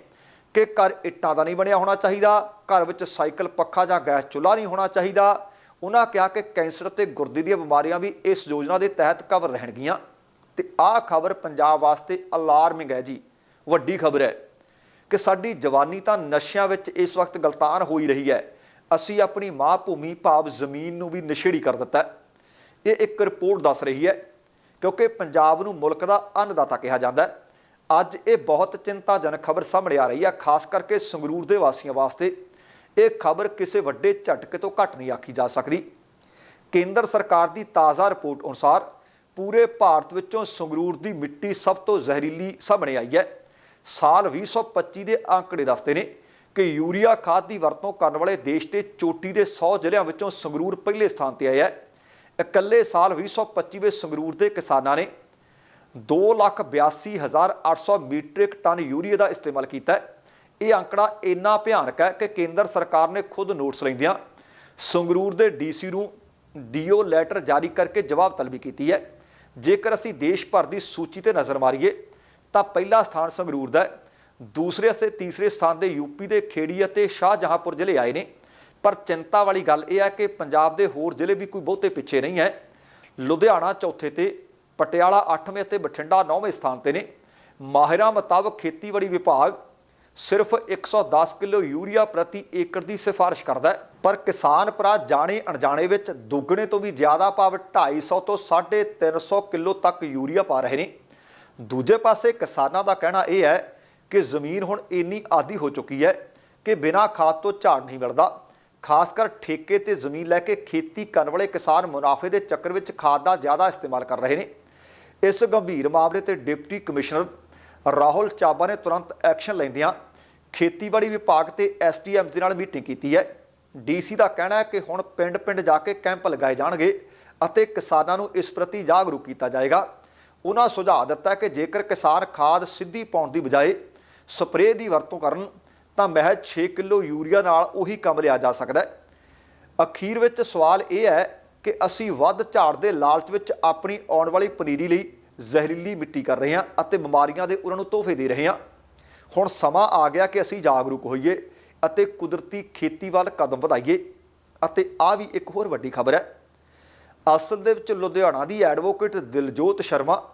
ਕਿ ਘਰ ਇੱਟਾਂ ਦਾ ਨਹੀਂ ਬਣਿਆ ਹੋਣਾ ਚਾਹੀਦਾ, ਘਰ ਵਿੱਚ ਸਾਈਕਲ, ਪੱਖਾ ਜਾਂ ਗੈਸ ਚੁੱਲ੍ਹਾ ਨਹੀਂ ਹੋਣਾ ਚਾਹੀਦਾ। ਉਹਨਾਂ ਕਿਹਾ ਕਿ ਕੈਂਸਰ ਤੇ ਗੁਰਦੇ ਦੀਆਂ ਬਿਮਾਰੀਆਂ ਵੀ ਇਸ ਯੋਜਨਾ ਦੇ ਤਹਿਤ ਕਵਰ ਰਹਿਣਗੀਆਂ। ਤੇ ਆਹ ਖਬਰ ਪੰਜਾਬ ਵਾਸਤੇ ਅਲਾਰਮਿੰਗ ਹੈ ਜੀ। ਵੱਡੀ ਖਬਰ ਹੈ ਕਿ ਸਾਡੀ ਜਵਾਨੀ ਤਾਂ ਨਸ਼ਿਆਂ ਵਿੱਚ ਇਸ ਵਕਤ ਗਲਤਾਨ ਹੋਈ ਰਹੀ ਹੈ। ਅਸੀਂ ਆਪਣੀ ਮਾਂ ਭੂਮੀ ਭਾਵ ਜ਼ਮੀਨ ਨੂੰ ਵੀ ਨਸ਼ੇੜੀ ਕਰ ਦਿੱਤਾ ਇਹ ਇੱਕ ਰਿਪੋਰਟ ਦੱਸ ਰਹੀ ਹੈ ਕਿਉਂਕਿ ਪੰਜਾਬ ਨੂੰ ਮੁਲਕ ਦਾ ਅੰਨਦਾਤਾ ਕਿਹਾ ਜਾਂਦਾ ਹੈ। ਅੱਜ ਇਹ ਬਹੁਤ ਚਿੰਤਾਜਨਕ ਖਬਰ ਸਾਹਮਣੇ ਆ ਰਹੀ ਹੈ ਖਾਸ ਕਰਕੇ ਸੰਗਰੂਰ ਦੇ ਵਾਸੀਆਂ ਵਾਸਤੇ। ਇਹ ਖਬਰ ਕਿਸੇ ਵੱਡੇ ਝਟਕੇ ਤੋਂ ਘੱਟ ਨਹੀਂ ਆਖੀ ਜਾ ਸਕਦੀ। ਕੇਂਦਰ ਸਰਕਾਰ ਦੀ ਤਾਜ਼ਾ ਰਿਪੋਰਟ ਅਨੁਸਾਰ ਪੂਰੇ ਭਾਰਤ ਵਿੱਚੋਂ ਸੰਗਰੂਰ ਦੀ ਮਿੱਟੀ ਸਭ ਤੋਂ ਜ਼ਹਿਰੀਲੀ ਸਾਹਮਣੇ ਆਈ ਹੈ। ਸਾਲ 2025 ਦੇ ਅੰਕੜੇ ਦੱਸਦੇ ਨੇ ਕਿ ਯੂਰੀਆ ਖਾਦ ਦੀ ਵਰਤੋਂ ਕਰਨ ਵਾਲੇ ਦੇਸ਼ ਦੇ ਚੋਟੀ ਦੇ 100 ਜ਼ਿਲ੍ਹਿਆਂ ਵਿੱਚੋਂ ਸੰਗਰੂਰ ਪਹਿਲੇ ਸਥਾਨ ਤੇ ਆਇਆ ਹੈ। ਇਕੱਲੇ ਸਾਲ 2025 ਵਿੱਚ ਸੰਗਰੂਰ ਦੇ ਕਿਸਾਨਾਂ ਨੇ 282800 ਮੀਟ੍ਰਿਕ ਟਨ ਯੂਰੀਆ ਦਾ ਇਸਤੇਮਾਲ ਕੀਤਾ ਹੈ। ਇਹ ਅੰਕੜਾ ਇੰਨਾ ਭਿਆਨਕ ਹੈ ਕਿ ਕੇਂਦਰ ਸਰਕਾਰ ਨੇ ਖੁਦ ਨੋਟਿਸ ਲੈਂਦਿਆਂ ਸੰਗਰੂਰ ਦੇ ਡੀਸੀ ਨੂੰ ਡੀਓ ਲੈਟਰ ਜਾਰੀ ਕਰਕੇ ਜਵਾਬ ਤਲਬੀ ਕੀਤੀ ਹੈ। ਜੇਕਰ ਅਸੀਂ ਦੇਸ਼ ਭਰ ਦੀ ਸੂਚੀ ਤੇ ਨਜ਼ਰ ਮਾਰੀਏ, ਤਾਂ ਪਹਿਲਾ ਸਥਾਨ ਸੰਗਰੂਰ ਦਾ ਹੈ। ਦੂਸਰੇ ਅਤੇ ਤੀਸਰੇ ਸਥਾਨ ਦੇ ਯੂਪੀ ਦੇ ਖੇੜੀ ਅਤੇ ਸ਼ਾਹਜਹਾਂਪੁਰ ਜ਼ਿਲ੍ਹੇ ਆਏ ਨੇ। ਪਰ ਚਿੰਤਾ ਵਾਲੀ ਗੱਲ ਇਹ ਹੈ ਕਿ ਪੰਜਾਬ ਦੇ ਹੋਰ ਜ਼ਿਲ੍ਹੇ ਵੀ ਕੋਈ ਬਹੁਤੇ ਪਿੱਛੇ ਨਹੀਂ ਹੈ। ਲੁਧਿਆਣਾ ਚੌਥੇ ਤੇ ਪਟਿਆਲਾ 8ਵੇਂ ਅਤੇ ਬਠਿੰਡਾ 9ਵੇਂ ਸਥਾਨ ਤੇ ਨੇ। ਮਾਹਿਰਾਂ ਮੁਤਾਬਕ ਖੇਤੀਬਾੜੀ ਵਿਭਾਗ ਸਿਰਫ 110 ਕਿਲੋ ਯੂਰੀਆ ਪ੍ਰਤੀ ਏਕੜ ਦੀ ਸਿਫਾਰਿਸ਼ ਕਰਦਾ ਹੈ, ਪਰ ਕਿਸਾਨ ਭਰਾ ਜਾਣੇ ਅਣਜਾਣੇ ਵਿੱਚ ਦੁੱਗਣੇ ਤੋਂ ਵੀ ਜ਼ਿਆਦਾ ਭਾਵ 250 ਤੋਂ 350 ਕਿਲੋ ਤੱਕ ਯੂਰੀਆ ਪਾ ਰਹੇ ਨੇ। ਦੂਜੇ ਪਾਸੇ ਕਿਸਾਨਾਂ ਦਾ ਕਹਿਣਾ ਇਹ ਹੈ ਕਿ ਜ਼ਮੀਨ ਹੁਣ ਇੰਨੀ ਆਦੀ ਹੋ ਚੁੱਕੀ ਹੈ ਕਿ ਬਿਨਾਂ ਖਾਦ ਤੋਂ ਝਾੜ ਨਹੀਂ ਮਿਲਦਾ ਖਾਸ ਕਰ ਠੇਕੇ ਤੇ ਜ਼ਮੀਨ ਲੈ ਕੇ ਖੇਤੀ ਕਰਨ ਵਾਲੇ ਕਿਸਾਨ ਮੁਨਾਫੇ ਦੇ ਚੱਕਰ ਵਿੱਚ ਖਾਦ ਦਾ ਜ਼ਿਆਦਾ ਇਸਤੇਮਾਲ ਕਰ ਰਹੇ ਨੇ। ਇਸ ਗੰਭੀਰ ਮਾਮਲੇ ਤੇ ਡਿਪਟੀ ਕਮਿਸ਼ਨਰ ਰਾਹੁਲ ਚਾਬਾ ਨੇ ਤੁਰੰਤ ਐਕਸ਼ਨ ਲੈਂਦਿਆਂ ਖੇਤੀਬਾੜੀ ਵਿਭਾਗ ਤੇ ਐਸਡੀਐਮ ਦੇ ਨਾਲ ਮੀਟਿੰਗ ਕੀਤੀ ਹੈ। ਡੀਸੀ ਦਾ ਕਹਿਣਾ ਹੈ ਕਿ ਹੁਣ ਪਿੰਡ-ਪਿੰਡ ਜਾ ਕੇ ਕੈਂਪ ਲਗਾਏ ਜਾਣਗੇ ਅਤੇ ਕਿਸਾਨਾਂ ਨੂੰ ਇਸ ਪ੍ਰਤੀ ਜਾਗਰੂਕ ਕੀਤਾ ਜਾਏਗਾ। ਉਹਨਾਂ ਸੁਝਾਅ ਦਿੱਤਾ ਕਿ ਜੇਕਰ ਕਿਸਾਨ ਖਾਦ ਸਿੱਧੀ ਪਾਉਣ ਦੀ ਬਜਾਏ ਸਪਰੇਅ ਦੀ ਵਰਤੋਂ ਕਰਨ, ਤਾਂ ਮਹਿਜ 6 ਕਿਲੋ ਯੂਰੀਆ ਨਾਲ ਉਹੀ ਕੰਮ ਲਿਆ ਜਾ ਸਕਦਾ ਹੈ। ਅਖੀਰ ਵਿੱਚ ਸਵਾਲ ਇਹ ਹੈ ਕਿ ਅਸੀਂ ਵੱਧ ਝਾੜ ਦੇ ਲਾਲਚ ਵਿੱਚ ਆਪਣੀ ਆਉਣ ਵਾਲੀ ਪਨੀਰੀ ਲਈ ਜ਼ਹਿਰੀਲੀ ਮਿੱਟੀ ਕਰ ਰਹੇ ਹਾਂ ਅਤੇ ਬਿਮਾਰੀਆਂ ਦੇ ਉਹਨਾਂ ਨੂੰ ਤੋਹਫੇ ਦੇ ਰਹੇ ਹਾਂ। ਹੁਣ ਸਮਾਂ ਆ ਗਿਆ ਕਿ ਅਸੀਂ ਜਾਗਰੂਕ ਹੋਈਏ ਅਤੇ ਕੁਦਰਤੀ ਖੇਤੀ ਵੱਲ ਕਦਮ ਵਧਾਈਏ। ਅਤੇ ਆ ਵੀ ਇੱਕ ਹੋਰ ਵੱਡੀ ਖਬਰ ਹੈ। ਅਸਲ ਦੇ ਵਿੱਚ ਲੁਧਿਆਣਾ ਦੀ ਐਡਵੋਕੇਟ ਦਿਲਜੋਤ ਸ਼ਰਮਾ,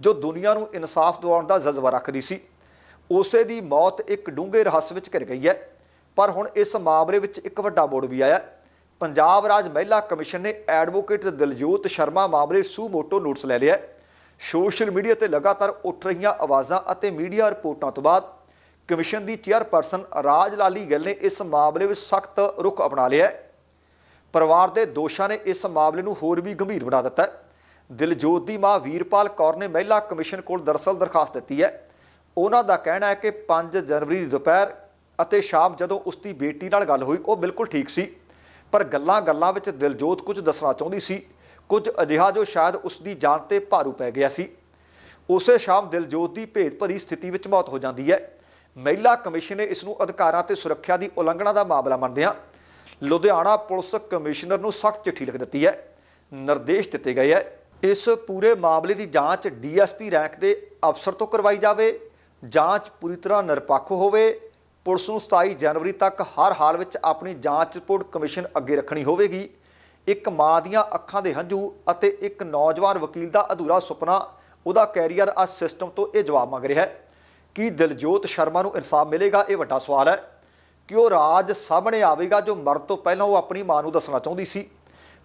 ਜੋ ਦੁਨੀਆ ਨੂੰ ਇਨਸਾਫ ਦਿਵਾਉਣ ਦਾ ਜਜ਼ਬਾ ਰੱਖਦੀ ਸੀ, ਉਸੇ ਦੀ ਮੌਤ ਇੱਕ ਡੂੰਘੇ ਰਹੱਸ ਵਿੱਚ ਘਿਰ ਗਈ ਹੈ। ਪਰ ਹੁਣ ਇਸ ਮਾਮਲੇ ਵਿੱਚ ਇੱਕ ਵੱਡਾ ਮੋੜ ਵੀ ਆਇਆ ਪੰਜਾਬ ਰਾਜ ਮਹਿਲਾ ਕਮਿਸ਼ਨ ਨੇ ਐਡਵੋਕੇਟ ਦਿਲਜੋਤ ਸ਼ਰਮਾ ਮਾਮਲੇ ਸੂ ਮੋਟੋ ਨੋਟਿਸ ਲੈ ਲਿਆ ਸੋਸ਼ਲ ਮੀਡੀਆ ਤੇ ਲਗਾਤਾਰ ਉੱਠ ਰਹੀਆਂ ਆਵਾਜ਼ਾਂ ਅਤੇ ਮੀਡੀਆ ਰਿਪੋਰਟਾਂ ਤੋਂ ਬਾਅਦ ਕਮਿਸ਼ਨ ਦੀ ਚੇਅਰਪਰਸਨ ਰਾਜ ਲਾਲੀ ਗਿੱਲ ਨੇ ਇਸ ਮਾਮਲੇ ਵਿੱਚ ਸਖਤ ਰੁਖ ਅਪਣਾ ਲਿਆ ਪਰਿਵਾਰ ਦੇ ਦੋਸ਼ਾਂ ਨੇ ਇਸ ਮਾਮਲੇ ਨੂੰ ਹੋਰ ਵੀ ਗੰਭੀਰ ਬਣਾ ਦਿੱਤਾ ਦਿਲਜੋਤ ਦੀ ਮਾਂ ਵੀਰਪਾਲ ਕੌਰ ਨੇ ਮਹਿਲਾ ਕਮਿਸ਼ਨ ਕੋਲ ਦਰਸਲ ਦਰਖਾਸਤ ਦਿੱਤੀ ਹੈ। ਉਹਨਾਂ ਦਾ ਕਹਿਣਾ ਹੈ ਕਿ 5 ਜਨਵਰੀ ਦੀ ਦੁਪਹਿਰ ਅਤੇ ਸ਼ਾਮ ਜਦੋਂ ਉਸ ਦੀ ਬੇਟੀ ਨਾਲ ਗੱਲ ਹੋਈ, ਉਹ ਬਿਲਕੁਲ ਠੀਕ ਸੀ। ਪਰ ਗੱਲਾਂ-ਗੱਲਾਂ ਵਿੱਚ ਦਿਲਜੋਤ ਕੁਝ ਦੱਸਣਾ ਚਾਹੁੰਦੀ ਸੀ। ਕੁਝ ਅਜਿਹਾ ਜੋ ਸ਼ਾਇਦ ਉਸ ਦੀ ਜਾਨ ਤੇ ਭਾਰੂ ਪੈ ਗਿਆ ਸੀ। ਉਸੇ ਸ਼ਾਮ ਦਿਲਜੋਤ ਦੀ ਭੇਦ ਭਰੀ ਸਥਿਤੀ ਵਿੱਚ ਮੌਤ ਹੋ ਜਾਂਦੀ ਹੈ। ਮਹਿਲਾ ਕਮਿਸ਼ਨ ਨੇ ਇਸ ਨੂੰ ਅਧਿਕਾਰਾਂ ਤੇ ਸੁਰੱਖਿਆ ਦੀ ਉਲੰਘਣਾ ਦਾ ਮਾਮਲਾ ਮੰਨਦਿਆਂ ਲੁਧਿਆਣਾ ਪੁਲਿਸ ਕਮਿਸ਼ਨਰ ਨੂੰ ਸਖਤ ਚਿੱਠੀ ਲਿਖ ਦਿੱਤੀ ਹੈ। ਨਿਰਦੇਸ਼ ਦਿੱਤੇ ਗਏ ਹੈ, ਇਸ ਪੂਰੇ ਮਾਮਲੇ ਦੀ ਜਾਂਚ ਡੀਐਸਪੀ ਰੈਂਕ ਦੇ ਅਫਸਰ ਤੋਂ ਕਰਵਾਈ ਜਾਵੇ, ਜਾਂਚ ਪੂਰੀ ਤਰ੍ਹਾਂ ਨਿਰਪੱਖ ਹੋਵੇ ਪੁਲਿਸ ਨੂੰ 27 ਜਨਵਰੀ ਤੱਕ ਹਰ ਹਾਲ ਵਿੱਚ ਆਪਣੀ ਜਾਂਚ ਰਿਪੋਰਟ ਕਮਿਸ਼ਨ ਅੱਗੇ ਰੱਖਣੀ ਹੋਵੇਗੀ। ਇੱਕ ਮਾਂ ਦੀਆਂ ਅੱਖਾਂ ਦੇ ਹੰਝੂ ਅਤੇ ਇੱਕ ਨੌਜਵਾਨ ਵਕੀਲ ਦਾ ਅਧੂਰਾ ਸੁਪਨਾ, ਉਹਦਾ ਕੈਰੀਅਰ ਆ ਸਿਸਟਮ ਤੋਂ ਇਹ ਜਵਾਬ ਮੰਗ ਰਿਹਾ ਹੈ। ਕਿ ਦਿਲਜੋਤ ਸ਼ਰਮਾ ਨੂੰ ਇਨਸਾਫ ਮਿਲੇਗਾ? ਇਹ ਵੱਡਾ ਸਵਾਲ ਹੈ। ਕਿ ਉਹ ਰਾਜ ਸਾਹਮਣੇ ਆਵੇਗਾ ਜੋ ਮਰਨ ਤੋਂ ਪਹਿਲਾਂ ਉਹ ਆਪਣੀ ਮਾਂ ਨੂੰ ਦੱਸਣਾ ਚਾਹੁੰਦੀ ਸੀ?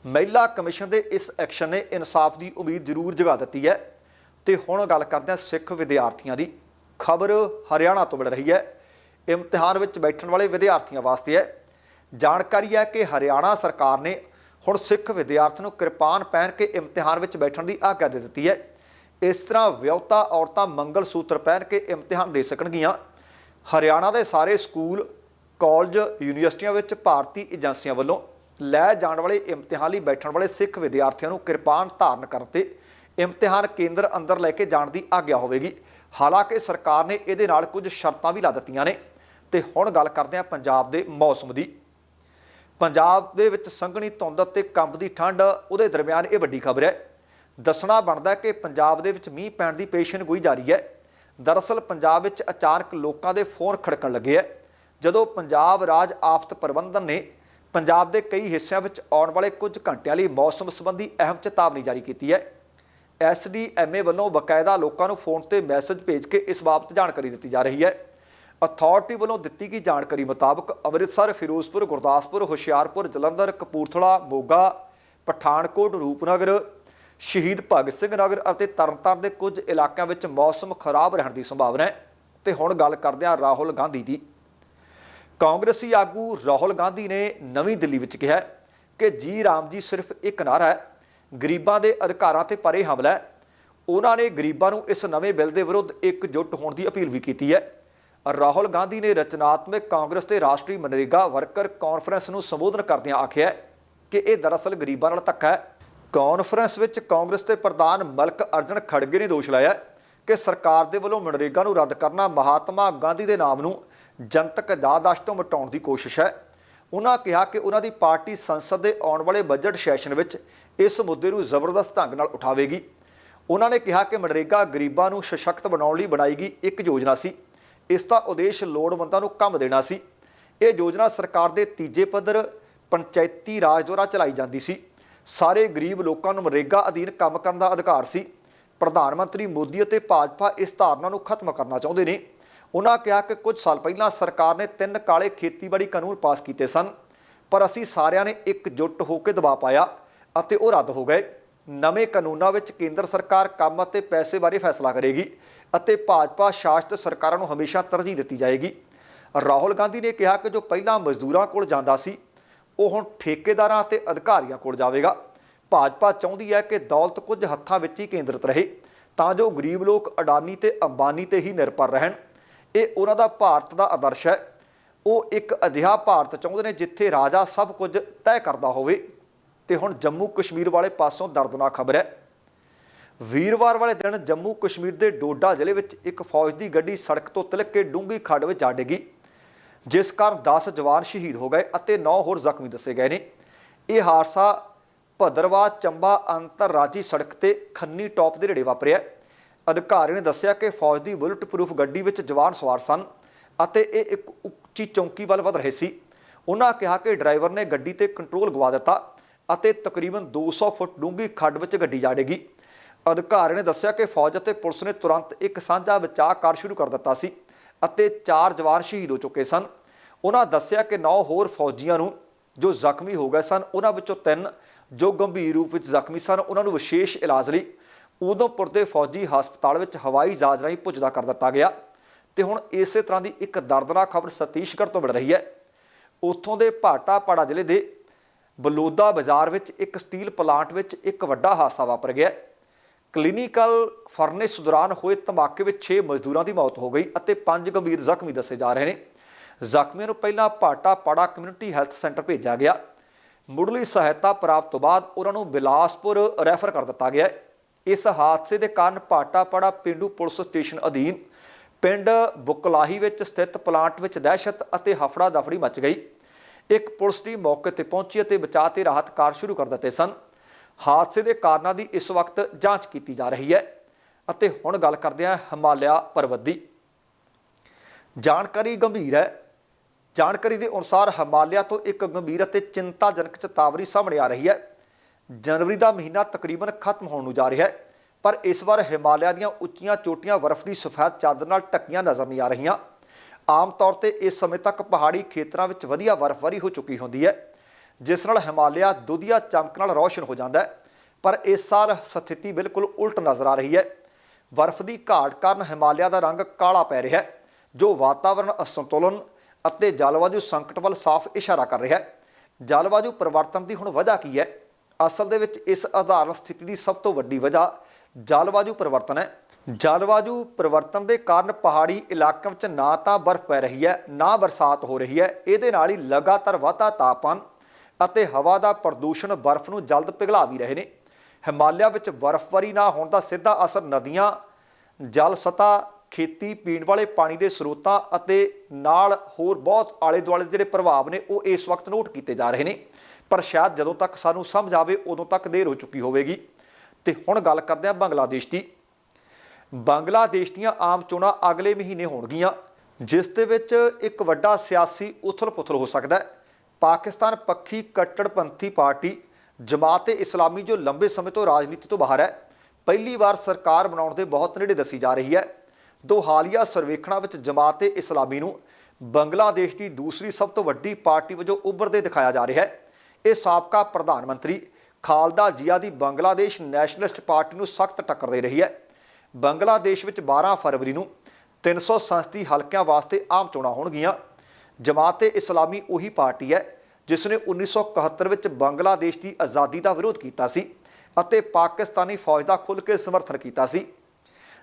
ਮਹਿਲਾ ਕਮਿਸ਼ਨ ਦੇ ਇਸ ਐਕਸ਼ਨ ਨੇ ਇਨਸਾਫ ਦੀ ਉਮੀਦ ਜ਼ਰੂਰ ਜਗਾ ਦਿੱਤੀ ਹੈ। ਤੇ ਹੁਣ ਗੱਲ ਕਰਦੇ ਹਾਂ ਸਿੱਖ ਵਿਦਿਆਰਥੀਆਂ ਦੀ। ਖਬਰ ਹਰਿਆਣਾ ਤੋਂ ਮਿਲ ਰਹੀ ਹੈ। ਇਮਤਿਹਾਨ ਵਿੱਚ ਬੈਠਣ ਵਾਲੇ ਵਿਦਿਆਰਥੀਆਂ ਵਾਸਤੇ ਹੈ। ਜਾਣਕਾਰੀ ਹੈ ਕਿ ਹਰਿਆਣਾ ਸਰਕਾਰ ਨੇ ਹੁਣ ਸਿੱਖ ਵਿਦਿਆਰਥੀਆਂ ਨੂੰ ਕਿਰਪਾਨ ਪਹਿਨ ਕੇ ਇਮਤਿਹਾਨ ਵਿੱਚ ਬੈਠਣ ਦੀ ਆਗਿਆ ਦੇ ਦਿੱਤੀ ਹੈ। ਇਸ ਤਰ੍ਹਾਂ ਵਿਆਹੁਤਾ ਔਰਤਾਂ ਮੰਗਲ ਸੂਤਰ ਪਹਿਨ ਕੇ ਇਮਤਿਹਾਨ ਦੇ ਸਕਣਗੀਆਂ। ਹਰਿਆਣਾ ਦੇ ਸਾਰੇ ਸਕੂਲ, ਕਾਲਜ, ਯੂਨੀਵਰਸਿਟੀਆਂ ਵਿੱਚ ਭਾਰਤੀ ਏਜੰਸੀਆਂ ਵੱਲੋਂ ਲੈ ਜਾਣ ਵਾਲੇ ਇਮਤਿਹਾਨ ਲਈ ਬੈਠਣ ਵਾਲੇ ਸਿੱਖ ਵਿਦਿਆਰਥੀਆਂ ਨੂੰ ਕਿਰਪਾਨ ਧਾਰਨ ਕਰਨ ਤੇ ਇਮਤਿਹਾਨ ਕੇਂਦਰ ਅੰਦਰ ਲੈ ਕੇ ਜਾਣ ਦੀ ਆਗਿਆ ਹੋਵੇਗੀ। ਹਾਲਾਂਕਿ ਸਰਕਾਰ ਨੇ ਇਹਦੇ ਨਾਲ ਕੁਝ ਸ਼ਰਤਾਂ ਵੀ ਲਾ ਦਿੱਤੀਆਂ ਨੇ। ਤੇ ਹੁਣ ਗੱਲ ਕਰਦੇ ਹਾਂ ਪੰਜਾਬ ਦੇ ਮੌਸਮ ਦੀ। ਪੰਜਾਬ ਦੇ ਵਿੱਚ ਸੰਘਣੀ ਧੁੰਦ ਅਤੇ ਕੰਬਦੀ ਠੰਡ, ਉਹਦੇ ਦਰਮਿਆਨ ਇਹ ਵੱਡੀ ਖਬਰ ਹੈ। ਦੱਸਣਾ ਬਣਦਾ ਕਿ ਪੰਜਾਬ ਦੇ ਵਿੱਚ ਮੀਂਹ ਪੈਣ ਦੀ ਪੇਸ਼ਨਗੋਈ ਜਾਰੀ ਹੈ। ਦਰਅਸਲ ਪੰਜਾਬ ਵਿੱਚ ਅਚਾਨਕ ਲੋਕਾਂ ਦੇ ਫੋਨ ਖੜਕਣ ਲੱਗੇ ਹੈ। ਜਦੋਂ ਪੰਜਾਬ ਰਾਜ ਆਫਤ ਪ੍ਰਬੰਧਨ ਨੇ ਪੰਜਾਬ ਦੇ ਕਈ ਹਿੱਸਿਆਂ ਵਿੱਚ ਆਉਣ ਵਾਲੇ ਕੁਝ ਘੰਟਿਆਂ ਲਈ ਮੌਸਮ ਸੰਬੰਧੀ ਅਹਿਮ ਚੇਤਾਵਨੀ ਜਾਰੀ ਕੀਤੀ ਹੈ। ਐਸਡੀਐਮਏ ਵੱਲੋਂ ਬਕਾਇਦਾ ਲੋਕਾਂ ਨੂੰ ਫੋਨ ਤੇ ਮੈਸੇਜ ਭੇਜ ਕੇ ਇਸ ਬਾਬਤ ਜਾਣਕਾਰੀ ਦਿੱਤੀ ਜਾ ਰਹੀ ਹੈ। ਅਥਾਰਟੀ ਵੱਲੋਂ ਦਿੱਤੀ ਗਈ ਜਾਣਕਾਰੀ ਮੁਤਾਬਕ ਅੰਮ੍ਰਿਤਸਰ, ਫਿਰੋਜ਼ਪੁਰ, ਗੁਰਦਾਸਪੁਰ, ਹੁਸ਼ਿਆਰਪੁਰ, ਜਲੰਧਰ, ਕਪੂਰਥਲਾ, ਮੋਗਾ, ਪਠਾਨਕੋਟ, ਰੂਪਨਗਰ, ਸ਼ਹੀਦ ਭਗਤ ਸਿੰਘ ਨਗਰ ਅਤੇ ਤਰਨਤਾਰਨ ਦੇ ਕੁਝ ਇਲਾਕਿਆਂ ਵਿੱਚ ਮੌਸਮ ਖਰਾਬ ਰਹਿਣ ਦੀ ਸੰਭਾਵਨਾ ਹੈ। ਤੇ ਹੁਣ ਗੱਲ ਕਰਦੇ ਹਾਂ ਰਾਹੁਲ ਗਾਂਧੀ ਦੀ। ਕਾਂਗਰਸੀ ਆਗੂ ਰਾਹੁਲ ਗਾਂਧੀ ਨੇ ਨਵੀਂ ਦਿੱਲੀ ਵਿੱਚ ਕਿਹਾ ਕਿ ਜੀ ਰਾਮ ਜੀ ਸਿਰਫ ਇੱਕ ਨਾਰਾ ਹੈ, ਗਰੀਬਾਂ ਦੇ ਅਧਿਕਾਰਾਂ ਤੇ ਪਰੇ ਹਮਲਾ ਹੈ। ਉਹਨਾਂ ਨੇ ਗਰੀਬਾਂ ਨੂੰ ਇਸ ਨਵੇਂ ਬਿੱਲ ਦੇ ਵਿਰੁੱਧ ਇਕਜੁੱਟ ਹੋਣ ਦੀ ਅਪੀਲ ਵੀ ਕੀਤੀ ਹੈ। ਰਾਹੁਲ ਗਾਂਧੀ ਨੇ ਰਚਨਾਤਮਕ ਕਾਂਗਰਸ ਤੇ ਰਾਸ਼ਟਰੀ ਮਨਰੇਗਾ ਵਰਕਰ ਕਾਨਫਰੰਸ ਨੂੰ ਸੰਬੋਧਨ ਕਰਦਿਆਂ ਆਖਿਆ ਕਿ ਇਹ ਦਰਅਸਲ ਗਰੀਬਾਂ ਨਾਲ ਧੱਕਾ ਹੈ। ਕਾਨਫਰੰਸ ਵਿੱਚ ਕਾਂਗਰਸ ਦੇ ਪ੍ਰਧਾਨ ਮਲਕ ਅਰਜਨ ਖੜਗੇ ਨੇ ਦੋਸ਼ ਲਾਇਆ ਕਿ ਸਰਕਾਰ ਦੇ ਵੱਲੋਂ ਮਨਰੇਗਾ ਨੂੰ ਰੱਦ ਕਰਨਾ ਮਹਾਤਮਾ ਗਾਂਧੀ ਦੇ ਨਾਮ ਨੂੰ ਜਨਤਕ ਯਾਦਾਸ਼ਤ ਤੋਂ ਮਿਟਾਉਣ ਦੀ ਕੋਸ਼ਿਸ਼ ਹੈ। ਉਹਨਾਂ ਕਿਹਾ ਕਿ ਉਹਨਾਂ ਦੀ ਪਾਰਟੀ ਸੰਸਦ ਦੇ ਆਉਣ ਵਾਲੇ ਬਜਟ ਸੈਸ਼ਨ ਵਿੱਚ ਇਸ ਮੁੱਦੇ ਨੂੰ ਜ਼ਬਰਦਸਤ ਢੰਗ ਨਾਲ ਉਠਾਵੇਗੀ। ਉਹਨਾਂ ਨੇ ਕਿਹਾ ਕਿ ਮਨਰੇਗਾ ਗਰੀਬਾਂ ਨੂੰ ਸਸ਼ਕਤ ਬਣਾਉਣ ਲਈ ਬਣਾਈ ਗਈ ਇੱਕ ਯੋਜਨਾ ਸੀ। ਇਸ ਦਾ ਉਦੇਸ਼ ਲੋੜਵੰਦਾਂ ਨੂੰ ਕੰਮ ਦੇਣਾ ਸੀ। ਇਹ ਯੋਜਨਾ ਸਰਕਾਰ ਦੇ ਤੀਜੇ ਪੱਧਰ ਪੰਚਾਇਤੀ ਰਾਜ ਦੁਆਰਾ ਚਲਾਈ ਜਾਂਦੀ ਸੀ। ਸਾਰੇ ਗਰੀਬ ਲੋਕਾਂ ਨੂੰ ਮਨਰੇਗਾ ਅਧੀਨ ਕੰਮ ਕਰਨ ਦਾ ਅਧਿਕਾਰ ਸੀ। ਪ੍ਰਧਾਨ ਮੰਤਰੀ ਮੋਦੀ ਅਤੇ ਭਾਜਪਾ ਇਸ ਧਾਰਨਾ ਨੂੰ ਖਤਮ ਕਰਨਾ ਚਾਹੁੰਦੇ ਨੇ। ਉਹਨਾਂ ਕਿਹਾ ਕਿ ਕੁਝ ਸਾਲ ਪਹਿਲਾਂ ਸਰਕਾਰ ਨੇ ਤਿੰਨ ਕਾਲੇ ਖੇਤੀਬਾੜੀ ਕਾਨੂੰਨ ਪਾਸ ਕੀਤੇ ਸਨ, ਪਰ ਅਸੀਂ ਸਾਰਿਆਂ ਨੇ ਇਕਜੁੱਟ ਹੋ ਕੇ ਦਬਾਅ ਪਾਇਆ ਅਤੇ ਉਹ ਰੱਦ ਹੋ ਗਏ। ਨਵੇਂ ਕਾਨੂੰਨਾਂ ਵਿੱਚ ਕੇਂਦਰ ਸਰਕਾਰ ਕੰਮ ਅਤੇ ਪੈਸੇ ਬਾਰੇ ਫੈਸਲਾ ਕਰੇਗੀ। ਅਤੇ ਭਾਜਪਾ ਸ਼ਾਸਤ ਸਰਕਾਰਾਂ ਨੂੰ ਹਮੇਸ਼ਾ ਤਰਜੀਹ ਦਿੱਤੀ ਜਾਏਗੀ। ਰਾਹੁਲ ਗਾਂਧੀ ਨੇ ਕਿਹਾ ਕਿ ਜੋ ਪਹਿਲਾਂ ਮਜ਼ਦੂਰਾਂ ਕੋਲ ਜਾਂਦਾ ਸੀ, ਉਹ ਹੁਣ ਠੇਕੇਦਾਰਾਂ ਅਤੇ ਅਧਿਕਾਰੀਆਂ ਕੋਲ ਜਾਵੇਗਾ। ਭਾਜਪਾ ਚਾਹੁੰਦੀ ਹੈ ਕਿ ਦੌਲਤ ਕੁਝ ਹੱਥਾਂ ਵਿੱਚ ਹੀ ਕੇਂਦਰਿਤ ਰਹੇ, ਤਾਂ ਜੋ ਗਰੀਬ ਲੋਕ ਅਡਾਨੀ ਤੇ ਅੰਬਾਨੀ ਤੇ ਹੀ ਨਿਰਭਰ ਰਹਿਣ। ਇਹ ਉਹਨਾਂ ਦਾ ਭਾਰਤ ਦਾ ਆਦਰਸ਼ ਹੈ। ਉਹ ਇੱਕ ਅਜਿਹਾ ਭਾਰਤ ਚਾਹੁੰਦੇ ਨੇ ਜਿੱਥੇ ਰਾਜਾ ਸਭ ਕੁਝ ਤੈਅ ਕਰਦਾ ਹੋਵੇ। ਤੇ ਹੁਣ ਜੰਮੂ ਕਸ਼ਮੀਰ ਵਾਲੇ ਪਾਸੋਂ ਦਰਦਨਾਕ ਖਬਰ ਹੈ। ਵੀਰਵਾਰ ਵਾਲੇ ਦਿਨ ਜੰਮੂ ਕਸ਼ਮੀਰ ਦੇ ਡੋਡਾ ਜ਼ਿਲ੍ਹੇ ਵਿੱਚ ਇੱਕ ਫੌਜ ਦੀ ਗੱਡੀ ਸੜਕ ਤੋਂ ਤਿਲਕ ਕੇ ਡੂੰਗੀ ਖੱਡ ਵਿੱਚ ਜਾ ਡਿੱਗੀ, ਜਿਸ ਕਾਰਨ 10 ਜਵਾਨ ਸ਼ਹੀਦ ਹੋ ਗਏ ਅਤੇ 9 ਹੋਰ ਜ਼ਖਮੀ ਦੱਸੇ ਗਏ ਨੇ। ਇਹ ਹਾਦਸਾ ਭਦਰਵਾ ਚੰਬਾ ਅੰਤਰਰਾਜੀ ਸੜਕ ਤੇ ਖੰਨੀ ਟੌਪ ਦੇ ਨੇੜੇ ਵਾਪਰਿਆ। ਅਧਿਕਾਰੀ ਨੇ ਦੱਸਿਆ ਕਿ ਫੌਜ ਦੀ ਬੁਲਟ ਪ੍ਰੂਫ ਗੱਡੀ ਵਿੱਚ ਜਵਾਨ ਸਵਾਰ ਸਨ ਅਤੇ ਇਹ ਇੱਕ ਉੱਚੀ ਚੌਂਕੀ ਵੱਲ ਵਧ ਰਹੇ ਸੀ। ਉਹਨਾਂ ਕਿਹਾ ਕਿ ਡਰਾਈਵਰ ਨੇ ਗੱਡੀ ਤੇ ਕੰਟਰੋਲ ਗਵਾ ਦਿੱਤਾ ਅਤੇ ਤਕਰੀਬਨ 200 ਫੁੱਟ ਡੂੰਘੀ ਖੱਡ ਵਿੱਚ ਗੱਡੀ ਜਾ ਡਿੱਗੀ। ਅਧਿਕਾਰੀ ਨੇ ਦੱਸਿਆ ਕਿ ਫੌਜ ਅਤੇ ਪੁਲਿਸ ਨੇ ਤੁਰੰਤ ਇੱਕ ਸਾਂਝਾ ਬਚਾਅ ਕਾਰ ਸ਼ੁਰੂ ਕਰ ਦਿੱਤਾ ਸੀ ਅਤੇ ਚਾਰ ਜਵਾਨ ਸ਼ਹੀਦ ਹੋ ਚੁੱਕੇ ਸਨ। ਉਹਨਾਂ ਦੱਸਿਆ ਕਿ ਨੌ ਹੋਰ ਫੌਜੀਆਂ ਨੂੰ ਜੋ ਜ਼ਖਮੀ ਹੋ ਗਏ ਸਨ, ਉਹਨਾਂ ਵਿੱਚੋਂ ਤਿੰਨ ਜੋ ਗੰਭੀਰ ਰੂਪ ਵਿੱਚ ਜ਼ਖਮੀ ਸਨ, ਉਹਨਾਂ ਨੂੰ ਵਿਸ਼ੇਸ਼ ਇਲਾਜ ਲਈ ਉਦੋਂਪੁਰ ਦੇ ਫੌਜੀ ਹਸਪਤਾਲ ਵਿੱਚ ਹਵਾਈ ਜਹਾਜ਼ ਰਾਹੀਂ ਪੁੱਜਦਾ ਕਰ ਦਿੱਤਾ ਗਿਆ। ਤੇ ਹੁਣ ਇਸੇ ਤਰ੍ਹਾਂ ਦੀ ਇੱਕ ਦਰਦਨਾਕ ਖਬਰ ਸਤੀਸ਼ਗੜ੍ਹ ਤੋਂ ਮਿਲ ਰਹੀ ਹੈ। ਉੱਥੋਂ ਦੇ ਭਾਟਾਪਾੜਾ ਜ਼ਿਲ੍ਹੇ ਦੇ ਬਲੋਦਾ ਬਾਜ਼ਾਰ ਵਿੱਚ ਇੱਕ ਸਟੀਲ ਪਲਾਂਟ ਵਿੱਚ ਇੱਕ ਵੱਡਾ ਹਾਦਸਾ ਵਾਪਰ ਗਿਆ ਕਲੀਨਿਕਲ ਫਰਨਿਸ ਦੌਰਾਨ ਹੋਏ ਧਮਾਕੇ ਵਿੱਚ 6 ਮਜ਼ਦੂਰਾਂ ਦੀ ਮੌਤ ਹੋ ਗਈ ਅਤੇ 5 ਗੰਭੀਰ ਜ਼ਖਮੀ ਦੱਸੇ ਜਾ ਰਹੇ ਨੇ। ਜ਼ਖਮੀਆਂ ਨੂੰ ਪਹਿਲਾਂ ਭਾਟਾਪਾੜਾ ਕਮਿਊਨਿਟੀ ਹੈਲਥ ਸੈਂਟਰ ਭੇਜਿਆ ਗਿਆ। ਮੁੱਢਲੀ ਸਹਾਇਤਾ ਪ੍ਰਾਪਤ ਤੋਂ ਬਾਅਦ ਉਹਨਾਂ ਨੂੰ ਬਿਲਾਸਪੁਰ ਰੈਫਰ ਕਰ ਦਿੱਤਾ ਗਿਆ। ਇਸ ਹਾਦਸੇ ਦੇ ਕਾਰਨ ਭਾਟਾਪਾੜਾ ਪਿੰਡੂ ਪੁਲਿਸ ਸਟੇਸ਼ਨ ਅਧੀਨ ਪਿੰਡ ਬੁਕਲਾਹੀ ਵਿੱਚ ਸਥਿਤ ਪਲਾਂਟ ਵਿੱਚ ਦਹਿਸ਼ਤ ਅਤੇ ਹਫੜਾ ਦਫੜੀ ਮਚ ਗਈ। ਇੱਕ ਪੁਲਿਸ ਟੀਮ ਮੌਕੇ ਤੇ ਪਹੁੰਚੀ ਅਤੇ ਬਚਾਅ ਤੇ ਰਾਹਤ ਕਾਰ ਸ਼ੁਰੂ ਕਰ ਦਿੱਤੇ ਸਨ। ਹਾਦਸੇ ਦੇ ਕਾਰਨਾਂ ਦੀ ਇਸ ਵਕਤ ਜਾਂਚ ਕੀਤੀ ਜਾ ਰਹੀ ਹੈ। ਅਤੇ ਹੁਣ ਗੱਲ ਕਰਦੇ ਹਾਂ ਹਿਮਾਲਿਆ ਪਰਬਤ ਦੀ। ਜਾਣਕਾਰੀ ਗੰਭੀਰ ਹੈ। ਜਾਣਕਾਰੀ ਦੇ ਅਨੁਸਾਰ ਹਿਮਾਲਿਆ ਤੋਂ ਇੱਕ ਗੰਭੀਰ ਅਤੇ ਚਿੰਤਾਜਨਕ ਚੇਤਾਵਨੀ ਸਾਹਮਣੇ ਆ ਰਹੀ ਹੈ। ਜਨਵਰੀ ਦਾ ਮਹੀਨਾ ਤਕਰੀਬਨ ਖਤਮ ਹੋਣ ਨੂੰ ਜਾ ਰਿਹਾ ਹੈ, ਪਰ ਇਸ ਵਾਰ ਹਿਮਾਲਿਆ ਦੀਆਂ ਉੱਚੀਆਂ ਚੋਟੀਆਂ ਬਰਫ਼ ਦੀ ਸਫੈਦ ਚਾਦਰ ਨਾਲ ਢੱਕੀਆਂ ਨਜ਼ਰ ਨਹੀਂ ਆ ਰਹੀਆਂ। ਆਮ ਤੌਰ ਤੇ ਇਸ ਸਮੇਂ ਤੱਕ ਪਹਾੜੀ ਖੇਤਰਾਂ ਵਿੱਚ ਵਧੀਆ ਬਰਫ਼ਬਾਰੀ ਹੋ ਚੁੱਕੀ ਹੁੰਦੀ ਹੈ। ਜਿਸ ਨਾਲ ਹਿਮਾਲਿਆ ਦੁਧੀਆ ਚਮਕ ਨਾਲ ਰੌਸ਼ਨ ਹੋ ਜਾਂਦਾ ਹੈ। ਪਰ ਇਸ ਸਾਲ ਸਥਿਤੀ ਬਿਲਕੁਲ ਉਲਟ ਨਜ਼ਰ ਆ ਰਹੀ ਹੈ। ਬਰਫ਼ ਦੀ ਘਾਟ ਕਾਰਨ ਹਿਮਾਲਿਆ ਦਾ ਰੰਗ ਕਾਲਾ ਪੈ ਰਿਹਾ ਹੈ, ਜੋ ਵਾਤਾਵਰਣ ਅਸੰਤੁਲਨ ਅਤੇ ਜਲਵਾਯੂ ਸੰਕਟ ਵੱਲ ਸਾਫ਼ ਇਸ਼ਾਰਾ ਕਰ ਰਿਹਾ ਹੈ। ਜਲਵਾਯੂ ਪਰਿਵਰਤਨ ਦੀ ਹੁਣ ਵਜ੍ਹਾ ਕੀ ਹੈ? ਅਸਲ ਦੇ ਵਿੱਚ ਇਸ ਆਧਾਰਨ ਸਥਿਤੀ ਦੀ ਸਭ ਤੋਂ ਵੱਡੀ ਵਜ੍ਹਾ ਜਲਵਾਯੂ ਪਰਿਵਰਤਨ ਹੈ। ਜਲਵਾਯੂ ਪਰਿਵਰਤਨ ਦੇ ਕਾਰਨ ਪਹਾੜੀ ਇਲਾਕਿਆਂ ਵਿੱਚ ਨਾ ਤਾਂ ਬਰਫ਼ ਪੈ ਰਹੀ ਹੈ, ਨਾ ਬਰਸਾਤ ਹੋ ਰਹੀ ਹੈ। ਇਹਦੇ ਨਾਲ ਹੀ ਲਗਾਤਾਰ ਵਧਦਾ ਤਾਪਮਾਨ ਅਤੇ ਹਵਾ ਦਾ ਪ੍ਰਦੂਸ਼ਣ ਬਰਫ਼ ਨੂੰ ਜਲਦ ਪਿਘਲਾ ਵੀ ਰਹੇ ਨੇ। ਹਿਮਾਲਿਆ ਵਿੱਚ ਬਰਫ਼ਬਾਰੀ ਨਾ ਹੋਣ ਦਾ ਸਿੱਧਾ ਅਸਰ ਨਦੀਆਂ, ਜਲ ਸਤ੍ਹਾ ਖੇਤੀ ਪੀਣ ਵਾਲੇ ਪਾਣੀ ਦੇ ਸਰੋਤਾਂ ਅਤੇ ਨਾਲ ਹੋਰ ਬਹੁਤ ਆਲੇ ਦੁਆਲੇ ਜਿਹੜੇ ਪ੍ਰਭਾਵ ਨੇ, ਉਹ ਇਸ ਵਕਤ ਨੋਟ ਕੀਤੇ ਜਾ ਰਹੇ ਨੇ। ਪਰ ਸ਼ਾਇਦ ਜਦੋਂ ਤੱਕ ਸਾਨੂੰ ਸਮਝ ਆਵੇ, ਉਦੋਂ ਤੱਕ ਦੇਰ ਹੋ ਚੁੱਕੀ ਹੋਵੇਗੀ। ਤੇ ਹੁਣ ਗੱਲ ਕਰਦੇ ਹਾਂ ਬੰਗਲਾਦੇਸ਼ ਦੀ। ਬੰਗਲਾਦੇਸ਼ ਦੀਆਂ ਆਮ ਚੋਣਾਂ ਅਗਲੇ ਮਹੀਨੇ ਹੋਣਗੀਆਂ, ਜਿਸ ਦੇ ਵਿੱਚ ਇੱਕ ਵੱਡਾ ਸਿਆਸੀ ਉਥਲ-ਪੁਥਲ ਹੋ ਸਕਦਾ ਹੈ। ਪਾਕਿਸਤਾਨ ਪੱਖੀ ਕੱਟੜਪੰਥੀ ਪਾਰਟੀ ਜਮਾਤ ਇਸਲਾਮੀ ਜੋ ਲੰਬੇ ਸਮੇਂ ਤੋਂ ਰਾਜਨੀਤੀ ਤੋਂ ਬਾਹਰ ਹੈ, ਪਹਿਲੀ ਵਾਰ ਸਰਕਾਰ ਬਣਾਉਣ ਦੇ ਬਹੁਤ ਨੇੜੇ ਦੱਸੀ ਜਾ ਰਹੀ ਹੈ। ਦੋ ਹਾਲੀਆ ਸਰਵੇਖਣਾਂ ਵਿੱਚ ਜਮਾਤ ਇਸਲਾਮੀ ਨੂੰ ਬੰਗਲਾਦੇਸ਼ ਦੀ ਦੂਸਰੀ ਸਭ ਤੋਂ ਵੱਡੀ ਪਾਰਟੀ ਵਜੋਂ ਉੱਭਰਦੇ ਦਿਖਾਇਆ ਜਾ ਰਿਹਾ ਹੈ। ਇਹ ਸਾਬਕਾ ਪ੍ਰਧਾਨ ਮੰਤਰੀ ਖਾਲਦਾ ਜੀਆ ਦੀ ਬੰਗਲਾਦੇਸ਼ ਨੈਸ਼ਨਲਿਸਟ ਪਾਰਟੀ ਨੂੰ ਸਖਤ ਟੱਕਰ ਦੇ ਰਹੀ ਹੈ। ਬੰਗਲਾਦੇਸ਼ ਵਿੱਚ 12 ਫਰਵਰੀ ਨੂੰ 300 ਸੰਸਦੀ ਹਲਕਿਆਂ ਵਾਸਤੇ ਆਮ ਚੋਣਾਂ ਹੋਣਗੀਆਂ। ਜਮਾਤ-ਏ ਇਸਲਾਮੀ ਉਹੀ ਪਾਰਟੀ ਹੈ ਜਿਸ ਨੇ 1971 ਵਿੱਚ ਬੰਗਲਾਦੇਸ਼ ਦੀ ਆਜ਼ਾਦੀ ਦਾ ਵਿਰੋਧ ਕੀਤਾ ਸੀ ਅਤੇ ਪਾਕਿਸਤਾਨੀ ਫੌਜ ਦਾ ਖੁੱਲ੍ਹ ਕੇ ਸਮਰਥਨ ਕੀਤਾ ਸੀ।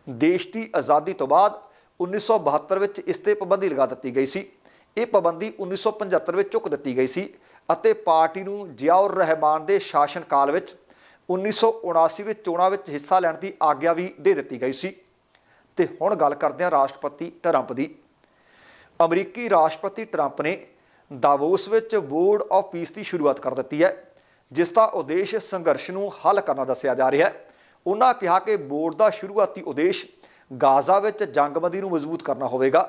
ਦੇਸ਼ ਦੀ ਆਜ਼ਾਦੀ ਤੋਂ ਬਾਅਦ 1972 ਵਿੱਚ ਇਸ ਤੇ ਪਾਬੰਦੀ ਲਗਾ ਦਿੱਤੀ ਗਈ ਸੀ। ਇਹ ਪਾਬੰਦੀ 1975 ਵਿੱਚ ਚੁੱਕ ਦਿੱਤੀ ਗਈ ਸੀ ਅਤੇ ਪਾਰਟੀ ਨੂੰ ਜ਼ਿਆਉਰ ਰਹਿਮਾਨ ਦੇ ਸ਼ਾਸਨ ਕਾਲ ਵਿੱਚ 1979 ਵਿੱਚ ਚੋਣਾਂ ਵਿੱਚ ਹਿੱਸਾ ਲੈਣ ਦੀ ਆਗਿਆ ਵੀ ਦੇ ਦਿੱਤੀ ਗਈ ਸੀ। ਤੇ ਹੁਣ ਗੱਲ ਕਰਦੇ ਹਾਂ ਰਾਸ਼ਟਰਪਤੀ ਟਰੰਪ ਦੀ। ਅਮਰੀਕੀ ਰਾਸ਼ਟਰਪਤੀ ਟਰੰਪ ਨੇ ਦਾਵੋਸ ਵਿੱਚ ਬੋਰਡ ਆਫ ਪੀਸ ਦੀ ਸ਼ੁਰੂਆਤ ਕਰ ਦਿੱਤੀ ਹੈ, ਜਿਸ ਦਾ ਉਦੇਸ਼ ਸੰਘਰਸ਼ ਨੂੰ ਹੱਲ ਕਰਨਾ ਦੱਸਿਆ ਜਾ ਰਿਹਾ ਹੈ। ਉਹਨਾਂ ਕਿਹਾ ਕਿ ਬੋਰਡ ਦਾ ਸ਼ੁਰੂਆਤੀ ਉਦੇਸ਼ ਗਾਜ਼ਾ ਵਿੱਚ ਜੰਗਬੰਦੀ ਨੂੰ ਮਜ਼ਬੂਤ ਕਰਨਾ ਹੋਵੇਗਾ,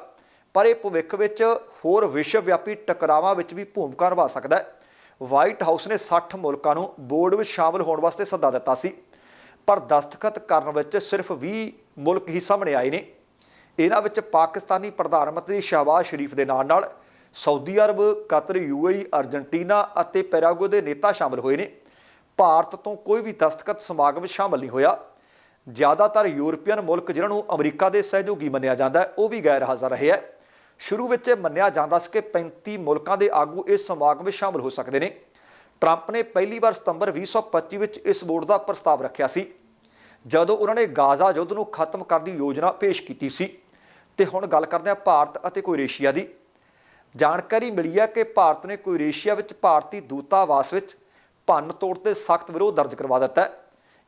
ਪਰ ਇਹ ਭਵਿੱਖ ਵਿੱਚ ਹੋਰ ਵਿਸ਼ਵ ਵਿਆਪੀ ਟਕਰਾਵਾਂ ਵਿੱਚ ਵੀ ਭੂਮਿਕਾ ਨਿਭਾ ਸਕਦਾ ਹੈ। ਵਾਈਟ ਹਾਊਸ ਨੇ 60 ਮੁਲਕਾਂ ਨੂੰ ਬੋਰਡ ਵਿੱਚ ਸ਼ਾਮਲ ਹੋਣ ਵਾਸਤੇ ਸੱਦਾ ਦਿੱਤਾ ਸੀ, ਪਰ ਦਸਤਖਤ ਕਰਨ ਵਿੱਚ ਸਿਰਫ 20 ਮੁਲਕ ਹੀ ਸਾਹਮਣੇ ਆਏ ਨੇ। ਇਹਨਾਂ ਵਿੱਚ ਪਾਕਿਸਤਾਨੀ ਪ੍ਰਧਾਨ ਮੰਤਰੀ ਸ਼ਹਬਾਜ਼ ਸ਼ਰੀਫ ਦੇ ਨਾਲ ਨਾਲ Saudi Arab, Qatar, UAE, Argentina ਅਤੇ ਪੈਰਾਗੁਏ ਦੇ ਨੇਤਾ ਸ਼ਾਮਲ ਹੋਏ ਨੇ। ਭਾਰਤ ਤੋਂ ਕੋਈ ਵੀ ਦਸਤਖਤ ਸਮਾਗਮ ਵਿੱਚ ਸ਼ਾਮਲ ਨਹੀਂ ਹੋਇਆ। ਜ਼ਿਆਦਾਤਰ ਯੂਰਪੀਅਨ ਮੁਲਕ ਜਿਨ੍ਹਾਂ ਨੂੰ ਅਮਰੀਕਾ ਦੇ ਸਹਿਯੋਗੀ ਮੰਨਿਆ ਜਾਂਦਾ ਹੈ, ਉਹ ਵੀ ਗੈਰ ਹਾਜ਼ਰ ਰਹੇ ਹੈ। ਸ਼ੁਰੂ ਵਿੱਚ ਮੰਨਿਆ ਜਾਂਦਾ ਸੀ ਕਿ 35 ਮੁਲਕਾਂ ਦੇ ਆਗੂ ਇਸ ਸਮਾਗਮ ਵਿੱਚ ਸ਼ਾਮਲ ਹੋ ਸਕਦੇ ਨੇ। ਟਰੰਪ ਨੇ ਪਹਿਲੀ ਵਾਰ ਸਤੰਬਰ 2025 ਵਿੱਚ ਇਸ ਬੋਰਡ ਦਾ ਪ੍ਰਸਤਾਵ ਰੱਖਿਆ ਸੀ। ਜਦੋਂ ਉਹਨਾਂ ਨੇ ਗਾਜ਼ਾ ਯੁੱਧ ਨੂੰ ਖਤਮ ਕਰਨ ਦੀ ਯੋਜਨਾ ਪੇਸ਼ ਕੀਤੀ ਸੀ। ਤੇ ਹੁਣ ਗੱਲ ਕਰਦੇ ਹਾਂ ਭਾਰਤ ਅਤੇ ਕੋਰੇਸ਼ੀਆ ਦੀ। ਜਾਣਕਾਰੀ ਮਿਲੀ ਹੈ ਕਿ ਭਾਰਤ ਨੇ ਕੋਰੇਸ਼ੀਆ ਵਿੱਚ ਭਾਰਤੀ ਦੂਤਾਵਾਸ ਵਿੱਚ ਭੰਨ ਤੋੜ ਤੇ ਸਖਤ ਵਿਰੋਧ ਦਰਜ ਕਰਵਾ ਦਿੱਤਾ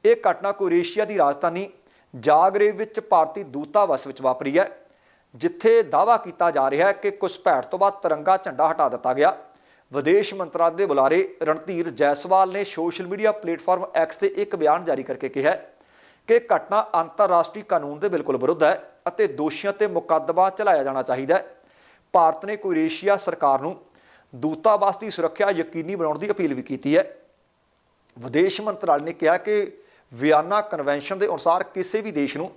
ਇਹ ਘਟਨਾ ਕੋਰੇਸ਼ੀਆ ਦੀ ਰਾਜਧਾਨੀ ਜਾਗਰੇਵ ਵਿੱਚ ਭਾਰਤੀ ਦੂਤਾਵਾਸ ਵਿੱਚ ਵਾਪਰੀ ਹੈ, ਜਿੱਥੇ ਦਾਅਵਾ ਕੀਤਾ ਜਾ ਰਿਹਾ ਹੈ ਕਿ ਘੁਸਪੈਠ ਤੋਂ ਬਾਅਦ ਤਿਰੰਗਾ ਝੰਡਾ ਹਟਾ ਦਿੱਤਾ ਗਿਆ। ਵਿਦੇਸ਼ ਮੰਤਰਾਲੇ ਦੇ ਬੁਲਾਰੇ ਰਣਧੀਰ ਜੈਸਵਾਲ ਨੇ ਸੋਸ਼ਲ ਮੀਡੀਆ ਪਲੇਟਫਾਰਮ ਐਕਸ ਤੇ ਇੱਕ ਬਿਆਨ ਜਾਰੀ ਕਰਕੇ ਕਿਹਾ ਕਿ ਘਟਨਾ ਅੰਤਰਰਾਸ਼ਟਰੀ ਕਾਨੂੰਨ ਦੇ ਬਿਲਕੁਲ ਵਿਰੁੱਧ ਹੈ। ਅਤੇ ਦੋਸ਼ੀਆਂ ਤੇ ਮੁਕੱਦਮਾ ਚਲਾਇਆ ਜਾਣਾ ਚਾਹੀਦਾ ਹੈ। ਭਾਰਤ ਨੇ ਕੋਰੇਸ਼ੀਆ ਸਰਕਾਰ ਨੂੰ ਦੂਤਾਵਾਸ ਦੀ ਸੁਰੱਖਿਆ ਯਕੀਨੀ ਬਣਾਉਣ ਦੀ ਅਪੀਲ ਵੀ ਕੀਤੀ ਹੈ। ਵਿਦੇਸ਼ ਮੰਤਰਾਲੇ ਨੇ ਕਿਹਾ ਕਿ ਵਿਆਨਾ ਕਨਵੈਨਸ਼ਨ ਦੇ ਅਨੁਸਾਰ ਕਿਸੇ ਵੀ ਦੇਸ਼ ਨੂੰ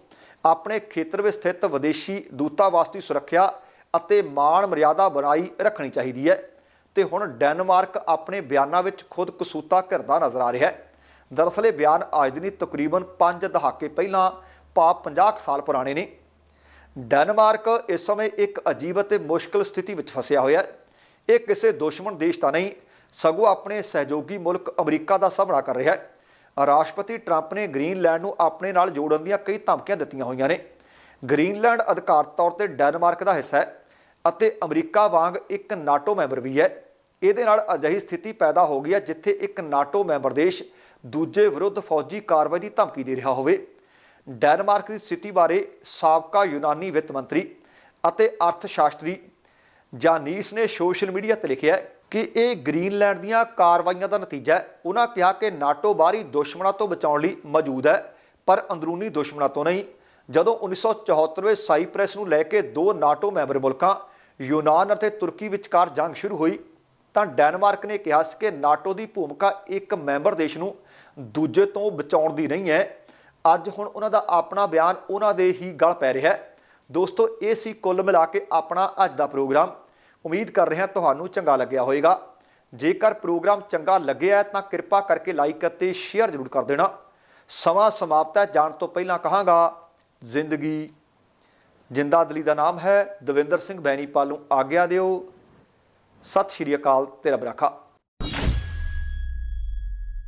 ਆਪਣੇ ਖੇਤਰ ਵਿੱਚ ਸਥਿਤ ਵਿਦੇਸ਼ੀ ਦੂਤਾਵਾਸ ਦੀ ਸੁਰੱਖਿਆ ਅਤੇ ਮਾਣ ਮਰਿਆਦਾ ਬਣਾਈ ਰੱਖਣੀ ਚਾਹੀਦੀ ਹੈ ਤੇ ਹੁਣ ਡੈਨਮਾਰਕ ਆਪਣੇ ਬਿਆਨਾਂ ਵਿੱਚ ਖੁਦ ਕਸੂਤਾ ਘਿਰਦਾ ਨਜ਼ਰ ਆ ਰਿਹਾ ਹੈ। ਦਰਅਸਲ ਇਹ ਬਿਆਨ ਅੱਜ ਦੀ ਤਕਰੀਬਨ 5 ਦਹਾਕੇ ਪਹਿਲਾਂ ਪਾਪ 50 ਕੁ ਸਾਲ ਪੁਰਾਣੇ ਨੇ। ਡੈਨਮਾਰਕ ਇਸ ਸਮੇਂ ਇੱਕ ਅਜੀਬ ਅਤੇ ਮੁਸ਼ਕਲ ਸਥਿਤੀ ਵਿੱਚ ਫਸਿਆ ਹੋਇਆ ਹੈ। ਇਹ ਕਿਸੇ ਦੁਸ਼ਮਣ ਦੇਸ਼ ਤਾਂ ਨਹੀਂ, ਸਗੋਂ ਆਪਣੇ ਸਹਿਯੋਗੀ ਮੁਲਕ ਅਮਰੀਕਾ ਦਾ ਸਾਹਮਣਾ ਕਰ ਰਿਹਾ ਹੈ। ਰਾਸ਼ਟਰਪਤੀ ਟਰੰਪ ਨੇ ਗ੍ਰੀਨਲੈਂਡ ਨੂੰ ਆਪਣੇ ਨਾਲ ਜੋੜਨ ਦੀਆਂ ਕਈ ਧਮਕੀਆਂ ਦਿੱਤੀਆਂ ਹੋਈਆਂ ਨੇ। ਗ੍ਰੀਨਲੈਂਡ ਅਧਿਕਾਰ ਤੌਰ ਤੇ ਡੈਨਮਾਰਕ ਦਾ ਹਿੱਸਾ ਹੈ ਅਤੇ ਅਮਰੀਕਾ ਵਾਂਗ ਇੱਕ ਨਾਟੋ ਮੈਂਬਰ ਵੀ ਹੈ। ਇਹਦੇ ਨਾਲ ਅਜਿਹੀ ਸਥਿਤੀ ਪੈਦਾ ਹੋ ਗਈ ਹੈ ਜਿੱਥੇ ਇੱਕ ਨਾਟੋ ਮੈਂਬਰ ਦੇਸ਼ ਦੂਜੇ ਵਿਰੁੱਧ ਫੌਜੀ ਕਾਰਵਾਈ ਦੀ ਧਮਕੀ ਦੇ ਰਿਹਾ ਹੋਵੇ। ਡੈਨਮਾਰਕ ਦੀ ਸਥਿਤੀ ਬਾਰੇ ਸਾਬਕਾ ਯੂਨਾਨੀ ਵਿੱਤ ਮੰਤਰੀ ਅਤੇ ਅਰਥ ਸ਼ਾਸਤਰੀ ਜਾਨੀਸ ਨੇ ਸੋਸ਼ਲ ਮੀਡੀਆ ਤੇ ਲਿਖਿਆ ਕਿ ਇਹ ਗ੍ਰੀਨਲੈਂਡ ਦੀਆਂ ਕਾਰਵਾਈਆਂ ਦਾ ਨਤੀਜਾ ਹੈ। ਉਹਨਾਂ ਕਿਹਾ ਕਿ ਨਾਟੋ ਬਾਹਰੀ ਦੁਸ਼ਮਣਾਂ ਤੋਂ ਬਚਾਉਣ ਲਈ ਮੌਜੂਦ ਹੈ, ਪਰ ਅੰਦਰੂਨੀ ਦੁਸ਼ਮਣਾਂ ਤੋਂ ਨਹੀਂ। ਜਦੋਂ 1974 ਵਿੱਚ ਸਾਈਪ੍ਰੈਸ ਨੂੰ ਲੈ ਕੇ ਦੋ ਨਾਟੋ ਮੈਂਬਰ ਮੁਲਕਾਂ, ਯੂਨਾਨ ਅਤੇ ਤੁਰਕੀ ਵਿਚਕਾਰ ਜੰਗ ਸ਼ੁਰੂ ਹੋਈ, ਤਾਂ ਡੈਨਮਾਰਕ ਨੇ ਕਿਹਾ ਸੀ ਕਿ ਨਾਟੋ ਦੀ ਭੂਮਿਕਾ ਇੱਕ ਮੈਂਬਰ ਦੇਸ਼ ਨੂੰ ਦੂਜੇ ਤੋਂ ਬਚਾਉਣ ਦੀ ਨਹੀਂ ਹੈ। ਅੱਜ ਹੁਣ ਉਹਨਾਂ ਦਾ ਆਪਣਾ ਬਿਆਨ ਉਹਨਾਂ ਦੇ ਹੀ ਗਲ ਪੈ ਰਿਹਾ ਹੈ। ਦੋਸਤੋ, ਇਹ ਸੀ ਕੁੱਲ ਮਿਲਾ ਕੇ ਆਪਣਾ ਅੱਜ ਦਾ ਪ੍ਰੋਗਰਾਮ। ਉਮੀਦ ਕਰ ਰਿਹਾ ਤੁਹਾਨੂੰ ਚੰਗਾ ਲੱਗਿਆ ਹੋਵੇਗਾ। ਜੇਕਰ ਪ੍ਰੋਗਰਾਮ ਚੰਗਾ ਲੱਗਿਆ ਤਾਂ ਕਿਰਪਾ ਕਰਕੇ ਲਾਈਕ ਅਤੇ ਸ਼ੇਅਰ ਜ਼ਰੂਰ ਕਰ ਦੇਣਾ। ਸਮਾਂ ਸਮਾਪਤ ਹੈ। ਜਾਣ ਤੋਂ ਪਹਿਲਾਂ ਕਹਾਂਗਾ, ਜ਼ਿੰਦਗੀ। ਜਿੰਦਾ ਦਿਲੀ ਦਾ ਨਾਮ ਹੈ ਦਵਿੰਦਰ ਸਿੰਘ ਬੈਣੀਪਾਲ ਨੂੰ ਆਗਿਆ ਦਿਓ। ਸਤਿ ਸ਼੍ਰੀ ਅਕਾਲ। ਤੇਰਾ ਬਰਾਖਾ।